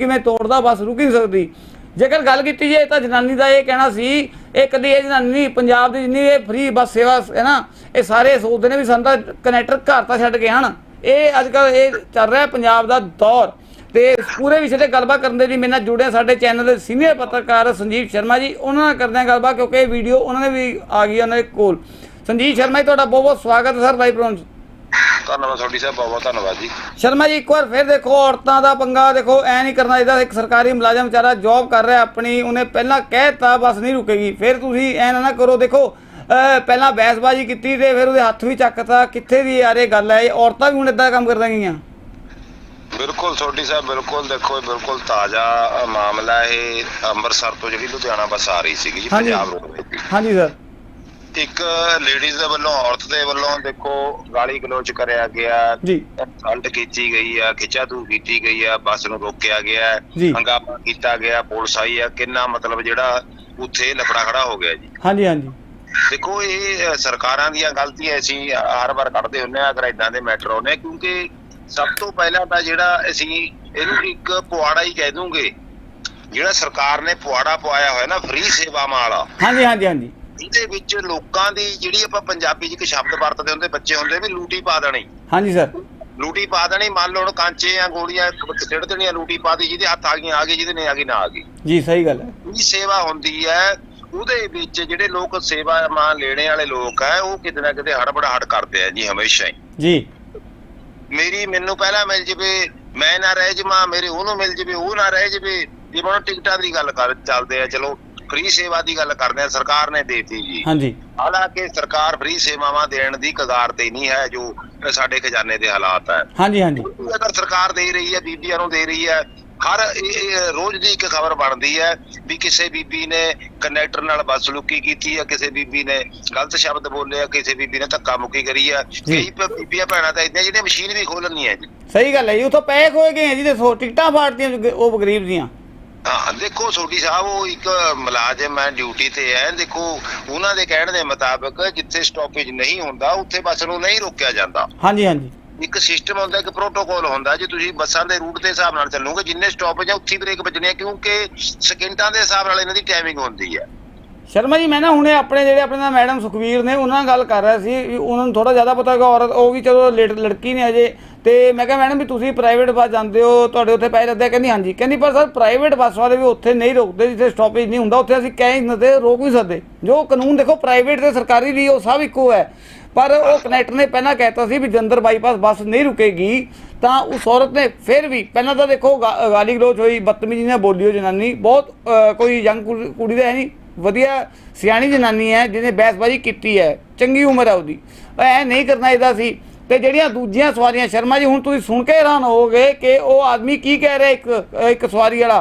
ਕਿਵੇਂ ਤੋੜਦਾ ਬਸ, ਰੁਕ ਨਹੀਂ ਸਕਦੀ। ਜੇਕਰ ਗੱਲ ਕੀਤੀ ਜੇ ਤਾਂ ਜਨਾਨੀ ਦਾ ਇਹ ਕਹਿਣਾ ਸੀ, ਇਹ ਕਦੀ ਇਹ ਜਨਾਨੀ ਪੰਜਾਬ ਦੀ ਜਿੰਨੀ ਇਹ ਫ੍ਰੀ ਬੱਸ ਸੇਵਾ ਹੈ ਨਾ, ਇਹ ਸਾਰੇ ਸੋਚਦੇ ਨੇ ਵੀ ਸਾਨੂੰ ਤਾਂ ਕਨੈਕਟਰ ਘਰ ਤਾਂ ਛੱਡ ਕੇ ਹਨ ਇਹ ਅੱਜ ਕੱਲ ਇਹ ਚੱਲ ਰਿਹਾ ਪੰਜਾਬ ਦਾ ਦੌਰ। ਤੇ ਪੂਰੇ ਵਿਸ਼ੇ ਤੇ ਗੱਲਬਾਤ ਕਰਨ ਦੇ ਲਈ ਮੇਰੇ ਨਾਲ ਜੁੜੇ ਸਾਡੇ ਚੈਨਲ ਦੇ ਸੀਨੀਅਰ ਪੱਤਰਕਾਰ ਸੰਜੀਵ ਸ਼ਰਮਾ ਜੀ। ਉਹਨਾਂ ਨਾਲ ਕਰਦੇ ਹਾਂ ਗੱਲਬਾਤ ਕਿਉਂਕਿ ਇਹ ਵੀਡੀਓ ਉਹਨਾਂ ਨੇ ਵੀ ਆ ਗਈ ਉਹਨਾਂ ਦੇ ਕੋਲ। ਸੰਜੀਵ ਸ਼ਰਮਾ ਜੀ, ਤੁਹਾਡਾ ਬਹੁਤ ਬਹੁਤ ਸਵਾਗਤ ਹੈ ਸਰ ਲਾਈਵ ਪ੍ਰੋਗਰਾਮ ਧੰਨਵਾਦ ਤੁਹਾਡੀ ਸਾਹਿਬ ਬਹੁਤ ਬਹੁਤ ਧੰਨਵਾਦ ਜੀ। ਸ਼ਰਮਾ ਜੀ ਇੱਕ ਵਾਰ ਫਿਰ ਦੇਖੋ ਔਰਤਾਂ ਦਾ ਪੰਗਾ ਦੇਖੋ ਐ ਨਹੀਂ ਕਰਨਾ ਚਾਹੀਦਾ। ਇੱਕ ਸਰਕਾਰੀ ਮੁਲਾਜ਼ਮ ਵਿਚਾਰਾ ਜੌਬ ਕਰ ਰਿਹਾ ਆਪਣੀ ਉਹਨੇ ਪਹਿਲਾਂ ਕਹਿਤਾ ਬਸ ਨਹੀਂ ਰੁਕੇਗੀ। ਫਿਰ ਤੁਸੀਂ ਐ ਨਾ ਕਰੋ ਦੇਖੋ ਪਹਿਲਾਂ ਬਹਿਸਬਾਜ਼ੀ ਕੀਤੀ ਤੇ ਫਿਰ ਉਹਦੇ ਹੱਥ ਵੀ ਚੱਕਤਾ। ਕਿੱਥੇ ਦੀ ਯਾਰ ਇਹ ਗੱਲ ਹੈ? ਇਹ ਔਰਤਾਂ ਵੀ ਹੁਣ ਇਦਾਂ ਕੰਮ ਕਰਦੀਆਂ ਗਈਆਂ। ਬਿਲਕੁਲ ਤੁਹਾਡੀ ਸਾਹਿਬ ਬਿਲਕੁਲ ਦੇਖੋ ਇਹ ਬਿਲਕੁਲ ਤਾਜ਼ਾ ਮਾਮਲਾ ਇਹ ਅੰਮ੍ਰਿਤਸਰ ਤੋਂ ਜਿਹੜੀ ਲੁਧਿਆਣਾ ਬੱਸ ਆ ਰਹੀ ਸੀਗੀ। ਪੰਜਾਬ ਰੋਡ ਤੇ ਹਾਂਜੀ ਸਰ। ਇੱਕ ਲੇਡੀਜ਼ ਦੇ ਵੱਲੋਂ ਔਰਤ ਦੇ ਵੱਲੋਂ ਦੇਖੋ ਗਾਲੀ ਗਲੋਚ ਕਰਿਆ ਗਿਆ। ਜੀ। ਅਲਟ ਕੀਤੀ ਗਈ ਆ ਖਿੱਚਾਤੂ ਕੀਤੀ ਗਈ ਆ ਬੱਸ ਨੂੰ ਰੋਕਿਆ ਗਿਆ। ਹੰਗਾਮਾ ਕੀਤਾ ਗਿਆ ਪੁਲਿਸ ਆਈ ਆ। ਕਿੰਨਾ ਮਤਲਬ ਜਿਹੜਾ ਉੱਥੇ ਲਫੜਾ ਖੜਾ ਹੋ ਗਿਆ ਜੀ। ਹਾਂਜੀ ਹਾਂਜੀ। ਦੇਖੋ ਇਹ ਸਰਕਾਰਾਂ ਦੀਆਂ ਗਲਤੀਆਂ ਅਸੀਂ ਹਰ ਵਾਰ ਕੱਢਦੇ ਹੁੰਨੇ ਆ ਅਗਰ ਇਦਾਂ ਦੇ ਮੈਟਰ ਆ, ਕਿਉਂਕਿ ਸਭ ਤੋਂ ਪਹਿਲਾਂ ਤਾਂ ਜਿਹੜਾ ਅਸੀਂ ਇਹਨੂੰ ਇੱਕ ਪੁਆੜਾ ਹੀ ਕਹਿ ਦੂੰਗੇ ਜਿਹੜਾ ਸਰਕਾਰ ਨੇ ਪੁਆੜਾ ਪਵਾਇਆ ਹੋਇਆ ਨਾ ਫ੍ਰੀ ਸੇਵਾਵਾਂ ਵਾਲਾ ਹਾਂਜੀ ਹਾਂਜੀ ਹਾਂਜੀ। ਇਹਦੇ ਵਿੱਚ ਲੋਕਾਂ ਦੀ ਜਿਹੜੀ ਆਪਾਂ ਪੰਜਾਬੀ 'ਚ ਇੱਕ ਸ਼ਬਦ ਵਰਤਦੇ ਹੁੰਦੇ ਬੱਚੇ ਹੁੰਦੇ ਵੀ ਲੂਟੀ ਪਾ ਦੇਣੀ। ਹਾਂਜੀ ਸਰ। ਲੂਟੀ ਪਾ ਦੇਣੀ ਮੰਨ ਲਓ ਕਾਂਚੇ ਆ ਗੋਲੀਆਂ ਸਿੱਟ ਦੇਣੀਆਂ ਲੂਟੀ ਪਾ ਦੀ ਜਿਹਦੇ ਹੱਥ ਆ ਗਈਆਂ ਆ ਗਈ ਜਿਹਦੇ ਨਹੀਂ ਆ ਗਈ ਨਾ ਆ ਗਈ। ਜੀ ਸਹੀ ਗੱਲ ਹੈ। ਇਹ ਸੇਵਾ ਹੁੰਦੀ ਹੈ ਉਹਦੇ ਵਿੱਚ ਜਿਹੜੇ ਲੋਕ ਸੇਵਾ ਮਾਂ ਲੈਣੇ ਵਾਲੇ ਲੋਕ ਹੈ ਉਹ ਕਿਤੇ ਨਾ ਕਿਤੇ ਹੜਬੜਾਹਟ ਕਰਦੇ ਆ ਜੀ ਹਮੇਸ਼ਾ ਹੀ। ਜੀ। ਮੇਰੀ ਮੈਨੂੰ ਪਹਿਲਾਂ ਮਿਲ ਜਵੇ ਮੈਂ ਨਾ ਰਹਿ ਜਮਾ ਮੇਰੇ ਉਹਨੂੰ ਮਿਲ ਜਵੇ ਉਹ ਨਾ ਰਹਿ ਜਵੇ ਜੇ ਮਨੋਂ ਟਿਕਟਾਂ ਦੀ ਗੱਲ ਕਰ ਚੱਲਦੇ ਆ ਚਲੋ ਫ੍ਰੀ ਸੇਵਾ ਦੀ ਗੱਲ ਕਰਦੇ ਆ ਸਰਕਾਰ ਨੇ ਦੇਤੀ ਜੀ। ਹਾਂਜੀ। ਹਾਲਾਂਕਿ ਸਰਕਾਰ ਫ੍ਰੀ ਸੇਵਾਵਾਂ ਦੇਣ ਦੀ ਕਗਾਰ ਤੇ ਨਹੀਂ ਹੈ ਜੋ ਸਾਡੇ ਖਜ਼ਾਨੇ ਦੇ ਹਾਲਾਤ ਹੈ। ਹਾਂਜੀ ਹਾਂਜੀ। ਅਗਰ ਸਰਕਾਰ ਦੇ ਰਹੀ ਹੈ ਬੀਬੀਆਂ ਨੂੰ ਦੇ ਰਹੀ ਹੈ ਹਰ ਰੋਜ਼ ਦੀ ਇੱਕ ਖਬਰ ਬਣਦੀ ਹੈ ਵੀ ਕਿਸੇ ਬੀਬੀ ਨੇ ਕੰਡਕਟਰ ਨਾਲ ਬਦਸਲੂਕੀ ਕੀਤੀ ਹੈ ਕਿਸੇ ਬੀਬੀ ਨੇ ਗਲਤ ਸ਼ਬਦ ਬੋਲਿਆ ਕਿਸੇ ਬੀਬੀ ਨੇ ਧੱਕਾ ਮੁੱਕੀ ਕਰੀ ਹੈ। ਕਈ ਬੀਬੀਆਂ ਭੈਣਾਂ ਤਾਂ ਇਦਾਂ ਜਿਹੜੀਆਂ ਮਸ਼ੀਨ ਵੀ ਖੋਲਣੀ ਹੈ ਜੀ। ਸਹੀ ਗੱਲ ਹੈ ਜੀ ਉਥੋਂ ਪੈਸੇ ਖੋਏ ਗਏ ਆ ਜੀ ਦੇਖੋ ਟਿਕਟਾਂ ਫਾੜਤੀਆਂ ਉਹ ਗਰੀਬ ਦੀਆਂ। ਹਾਂ ਦੇਖੋ ਸੋਢੀ ਸਾਹਿਬ ਉਹ ਇੱਕ ਮੁਲਾਜ਼ਮ ਹੈ ਡਿਊਟੀ ਤੇ ਹੈ। ਦੇਖੋ ਉਹਨਾਂ ਦੇ ਕਹਿਣ ਦੇ ਮੁਤਾਬਕ ਜਿੱਥੇ ਸਟਾਪੇਜ ਨਹੀਂ ਹੁੰਦਾ ਉੱਥੇ ਬੱਸ ਨੂੰ ਨਹੀਂ ਰੋਕਿਆ ਜਾਂਦਾ। ਹਾਂਜੀ ਹਾਂਜੀ। ਇੱਕ ਸਿਸਟਮ ਹੁੰਦਾ ਇੱਕ ਪ੍ਰੋਟੋਕਾਲ ਹੁੰਦਾ ਜੇ ਤੁਸੀਂ ਬੱਸਾਂ ਦੇ ਰੂਟ ਦੇ ਹਿਸਾਬ ਨਾਲ ਚੱਲੋਗੇ ਜਿੰਨੇ ਸਟਾਪੇਜ ਆ ਉੱਥੇ ਬ੍ਰੇਕ ਵੱਜਣੇ ਕਿਉਂਕਿ ਸਕਿੰਟਾਂ ਦੇ ਹਿਸਾਬ ਨਾਲ ਇਹਨਾਂ ਦੀ ਟਾਈਮਿੰਗ ਹੁੰਦੀ ਹੈ। ਸ਼ਰਮਾ ਜੀ ਮੈਂ ਨਾ ਹੁਣੇ ਆਪਣੇ ਜਿਹੜੇ ਆਪਣੇ ਨਾਲ ਮੈਡਮ ਸੁਖਵੀਰ ਨੇ ਉਹਨਾਂ ਨਾਲ ਗੱਲ ਕਰ ਰਿਹਾ ਸੀ ਉਹਨਾਂ ਨੂੰ ਥੋੜਾ ਜ਼ਿਆਦਾ ਪਤਾ ਹੈਗਾ ਔਰਤ ਉਹ ਵੀ ਚਲੋ ਲੇਟ ਲੜਕੀ ਨੇ ਅਜੇ। ਤੇ ਮੈਂ ਕਿਹਾ, ਮੈਡਮ ਵੀ ਤੁਸੀਂ ਪ੍ਰਾਈਵੇਟ ਬੱਸ ਜਾਂਦੇ ਹੋ, ਤੁਹਾਡੇ ਉੱਥੇ ਪੈਸੇ ਲੱਗਦੇ ਆ? ਕਹਿੰਦੀ, ਹਾਂਜੀ। ਕਹਿੰਦੀ, ਪਰ ਸਰ ਪ੍ਰਾਈਵੇਟ ਬੱਸ ਵਾਲੇ ਵੀ ਉੱਥੇ ਨਹੀਂ ਰੋਕਦੇ, ਜਿੱਥੇ ਸਟਾਪੇਜ ਨਹੀਂ ਹੁੰਦਾ, ਉੱਥੇ ਅਸੀਂ ਕਹਿ ਹੀ ਨਹੀਂ ਸਕਦੇ, ਰੋਕ ਵੀ ਸਕਦੇ। ਜੋ ਕਾਨੂੰਨ ਦੇਖੋ ਪ੍ਰਾਈਵੇਟ ਤੇ ਸਰਕਾਰੀ ਲਈ ਉਹ ਸਭ ਇੱਕੋ ਹੈ। ਪਰ ਉਹ ਕਨੈਕਟਰ ਨੇ ਪਹਿਲਾਂ ਕਹਿਤਾ ਸੀ ਵੀ ਜੰਦਰ ਬਾਈਪਾਸ ਬੱਸ ਨਹੀਂ ਰੁਕੇਗੀ, ਤਾਂ ਉਸ ਔਰਤ ਨੇ ਫਿਰ ਵੀ ਪਹਿਲਾਂ ਤਾਂ ਦੇਖੋ, ਗਾ- ਗਾਲੀ ਗਲੋਚ ਹੋਈ, ਬਦਤਮੀਜ਼ੀ ਨਾਲ ਬੋਲੀ ਉਹ ਜਨਾਨੀ। ਬਹੁਤ ਕੋਈ ਯੰਗ ਕੁੜੀ ਦਾ ਹੈ ਨਹੀਂ। ਵਧੀਆ ਸਿਆਣੀ ਜਨਾਨੀ ਹੈ, ਜਿਹਨੇ ਬਹਿਸਬਾਜ਼ੀ ਕੀਤੀ ਹੈ, ਚੰਗੀ ਉਮਰ ਹੈ ਉਹਦੀ। ਐ ਨਹੀਂ ਕਰਨਾ ਇਹਦਾ ਸੀ। ਤੇ ਜਿਹੜੀਆਂ ਦੂਜੀਆਂ ਸਵਾਰੀਆਂ ਸ਼ਰਮਾ ਜੀ ਹੁਣ ਤੁਸੀਂ ਸੁਣ ਕੇ ਹੈਰਾਨ ਹੋਵੋਗੇ ਕਿ ਉਹ ਆਦਮੀ ਕੀ ਕਹਿ ਰਿਹਾ ਇੱਕ ਇੱਕ ਸਵਾਰੀ ਵਾਲਾ।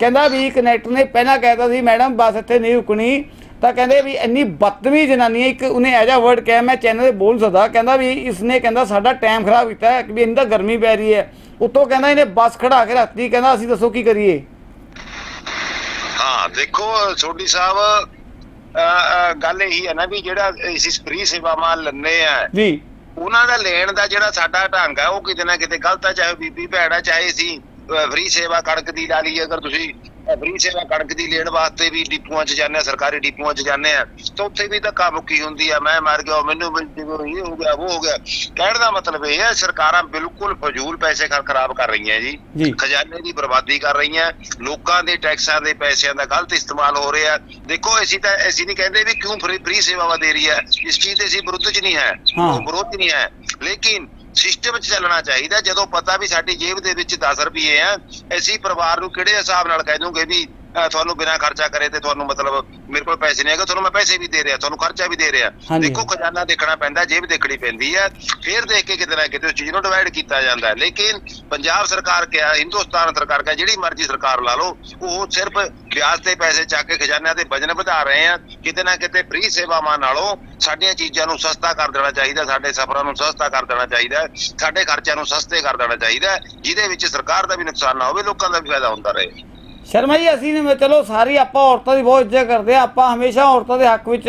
ਕਹਿੰਦਾ ਵੀ ਕਨੈਕਟਰ ਨੇ ਪਹਿਲਾਂ ਕਹਿਤਾ ਸੀ ਮੈਡਮ ਬੱਸ ਇੱਥੇ ਨਹੀਂ ਰੁਕਣੀ। ਤਾਂ ਕਹਿੰਦੇ ਵੀ ਇੰਨੀ ਬਦਤਮੀਜ਼ ਜਨਾਨੀ ਇੱਕ ਉਹਨੇ ਐਜਾ ਵਰਡ ਕਿਹਾ ਮੈਂ ਚੈਨਲ ਤੇ ਬੋਲ ਸਕਦਾ। ਕਹਿੰਦਾ ਵੀ ਇਸਨੇ ਕਹਿੰਦਾ ਸਾਡਾ ਟਾਈਮ ਖਰਾਬ ਕੀਤਾ ਹੈ ਕਿ ਵੀ ਤਾਂ ਗਰਮੀ ਪੈ ਰਹੀ ਹੈ। ਉੱਤੋਂ ਕਹਿੰਦਾ ਇਹਨੇ ਬੱਸ ਖੜਾ ਕੇ ਰੱਖਤੀ ਕਹਿੰਦਾ ਅਸੀਂ ਦੱਸੋ ਕੀ ਕਰੀਏ? ਹਾਂ ਦੇਖੋ ਸੋਢੀ ਸਾਹਿਬ ਗੱਲ ਇਹੀ ਹੈ ਨਾ ਵੀ ਜਿਹੜਾ ਅਸੀਂ ਫ੍ਰੀ ਸੇਵਾਵਾਂ ਲੈਣੇ ਆ ਜੀ। ਉਹਨਾਂ ਦਾ ਲੈਣ ਦਾ ਜਿਹੜਾ ਸਾਡਾ ਢੰਗ ਆ, ਉਹ ਕਿਤੇ ਨਾ ਕਿਤੇ ਗਲਤ ਆ, ਚਾਹੇ ਬੀਬੀ ਭੈਣ ਹੈ ਚਾਹੇ ਅਸੀਂ। ਫ੍ਰੀ ਸੇਵਾ ਕਣਕ ਦੀ ਲਾ ਲਈਏ ਅਗਰ ਤੁਸੀਂ ਫ੍ਰੀ ਸੇਵਾ ਕਣਕ ਦੀ ਲੈਣ ਵਾਸਤੇ ਵੀ ਡਿਪੂਆਂ 'ਚ ਜਾਂਦੇ ਆ ਸਰਕਾਰੀ ਡਿਪੂਆਂ 'ਚ ਜਾਂਦੇ ਆ ਤਾਂ ਉੱਥੇ ਵੀ ਧੱਕਾ ਮੁੱਕੀ ਹੁੰਦੀ ਆ। ਮੈਂ ਮਰ ਗਿਆ ਮੈਨੂੰ ਇਹ ਹੋ ਗਿਆ ਉਹ ਹੋ ਗਿਆ। ਕਹਿਣ ਦਾ ਮਤਲਬ ਇਹ ਹੈ ਸਰਕਾਰਾਂ ਬਿਲਕੁਲ ਫਜ਼ੂਲ ਪੈਸੇ ਖਰ- ਖਰਾਬ ਕਰ ਰਹੀਆਂ ਜੀ। ਖਜ਼ਾਨੇ ਦੀ ਬਰਬਾਦੀ ਕਰ ਰਹੀਆਂ ਲੋਕਾਂ ਦੇ ਟੈਕਸਾਂ ਦੇ ਪੈਸਿਆਂ ਦਾ ਗਲਤ ਇਸਤੇਮਾਲ ਹੋ ਰਿਹਾ। ਦੇਖੋ ਅਸੀਂ ਤਾਂ ਅਸੀਂ ਨਹੀਂ ਕਹਿੰਦੇ ਵੀ ਕਿਉਂ ਫ੍ਰੀ ਸੇਵਾਵਾਂ ਦੇ ਰਹੀ ਹੈ। ਇਸ ਚੀਜ਼ ਦੇ ਅਸੀਂ ਵਿਰੁੱਧ ਚ ਨਹੀਂ ਹੈ। ਵਿਰੋਧ ਨਹੀਂ ਹੈ। ਲੇਕਿਨ ਸਿਸਟਮ ਚੱਲਣਾ ਚਾਹੀਦਾ, ਜਦੋਂ ਪਤਾ ਵੀ ਸਾਡੀ ਜੇਬ ਦੇ ਵਿੱਚ 10 ਰੁਪਏ ਆ, ਅਸੀਂ ਪਰਿਵਾਰ ਨੂੰ ਕਿਹੜੇ ਹਿਸਾਬ ਨਾਲ ਕਹਿ ਦੂੰਗੇ ਵੀ ਤੁਹਾਨੂੰ ਬਿਨਾਂ ਖਰਚਾ ਕਰੇ ਤੇ ਤੁਹਾਨੂੰ ਮਤਲਬ ਮੇਰੇ ਕੋਲ ਪੈਸੇ ਨਹੀਂ ਹੈਗੇ ਤੁਹਾਨੂੰ ਮੈਂ ਪੈਸੇ ਵੀ ਦੇ ਰਿਹਾ ਤੁਹਾਨੂੰ ਖਰਚਾ ਵੀ ਦੇ ਰਿਹਾ। ਦੇਖੋ ਖਜ਼ਾਨਾ ਦੇਖਣਾ ਪੈਂਦਾ ਜੇਬ ਦੇਖਣੀ ਪੈਂਦੀ ਹੈ ਫਿਰ ਦੇਖ ਕੇ ਕਿਤੇ ਨਾ ਕਿਤੇ ਉਸ ਚੀਜ਼ ਨੂੰ ਡਿਵਾਈਡ ਕੀਤਾ ਜਾਂਦਾ ਹੈ। ਲੇਕਿਨ ਪੰਜਾਬ ਸਰਕਾਰ ਕਿਹਾ ਹਿੰਦੁਸਤਾਨ ਸਰਕਾਰ ਕਿਹਾ ਜਿਹੜੀ ਮਰਜ਼ੀ ਸਰਕਾਰ ਲਾ ਲਓ ਉਹ ਸਿਰਫ ਵਿਆਜ ਤੇ ਪੈਸੇ ਚੱਕ ਕੇ ਖਜ਼ਾਨਿਆਂ ਦੇ ਵਜਨ ਵਧਾ ਰਹੇ ਆ। ਕਿਤੇ ਨਾ ਕਿਤੇ ਫ੍ਰੀ ਸੇਵਾਵਾਂ ਨਾਲੋਂ ਸਾਡੀਆਂ ਚੀਜ਼ਾਂ ਨੂੰ ਸਸਤਾ ਕਰ ਦੇਣਾ ਚਾਹੀਦਾ ਸਾਡੇ ਸਫ਼ਰਾਂ ਨੂੰ ਸਸਤਾ ਕਰ ਦੇਣਾ ਚਾਹੀਦਾ ਸਾਡੇ ਖਰਚਿਆਂ ਨੂੰ ਸਸਤੇ ਕਰ ਦੇਣਾ ਚਾਹੀਦਾ ਜਿਹਦੇ ਵਿੱਚ ਸਰਕਾਰ ਦਾ ਵੀ ਨੁਕਸਾਨ ਨਾ ਹੋਵੇ ਲੋਕਾਂ ਦਾ ਵੀ ਫਾਇਦਾ ਹੁੰਦਾ ਰਹੇ। ਸ਼ਰਮਾ ਜੀ ਅਸੀਂ ਨੇ ਚਲੋ ਸਾਰੀ ਆਪਾਂ ਔਰਤਾਂ ਦੀ ਬਹੁਤ ਇੱਜ਼ਤ ਕਰਦੇ ਆ ਆਪਾਂ ਹਮੇਸ਼ਾ ਔਰਤਾਂ ਦੇ ਹੱਕ ਵਿੱਚ,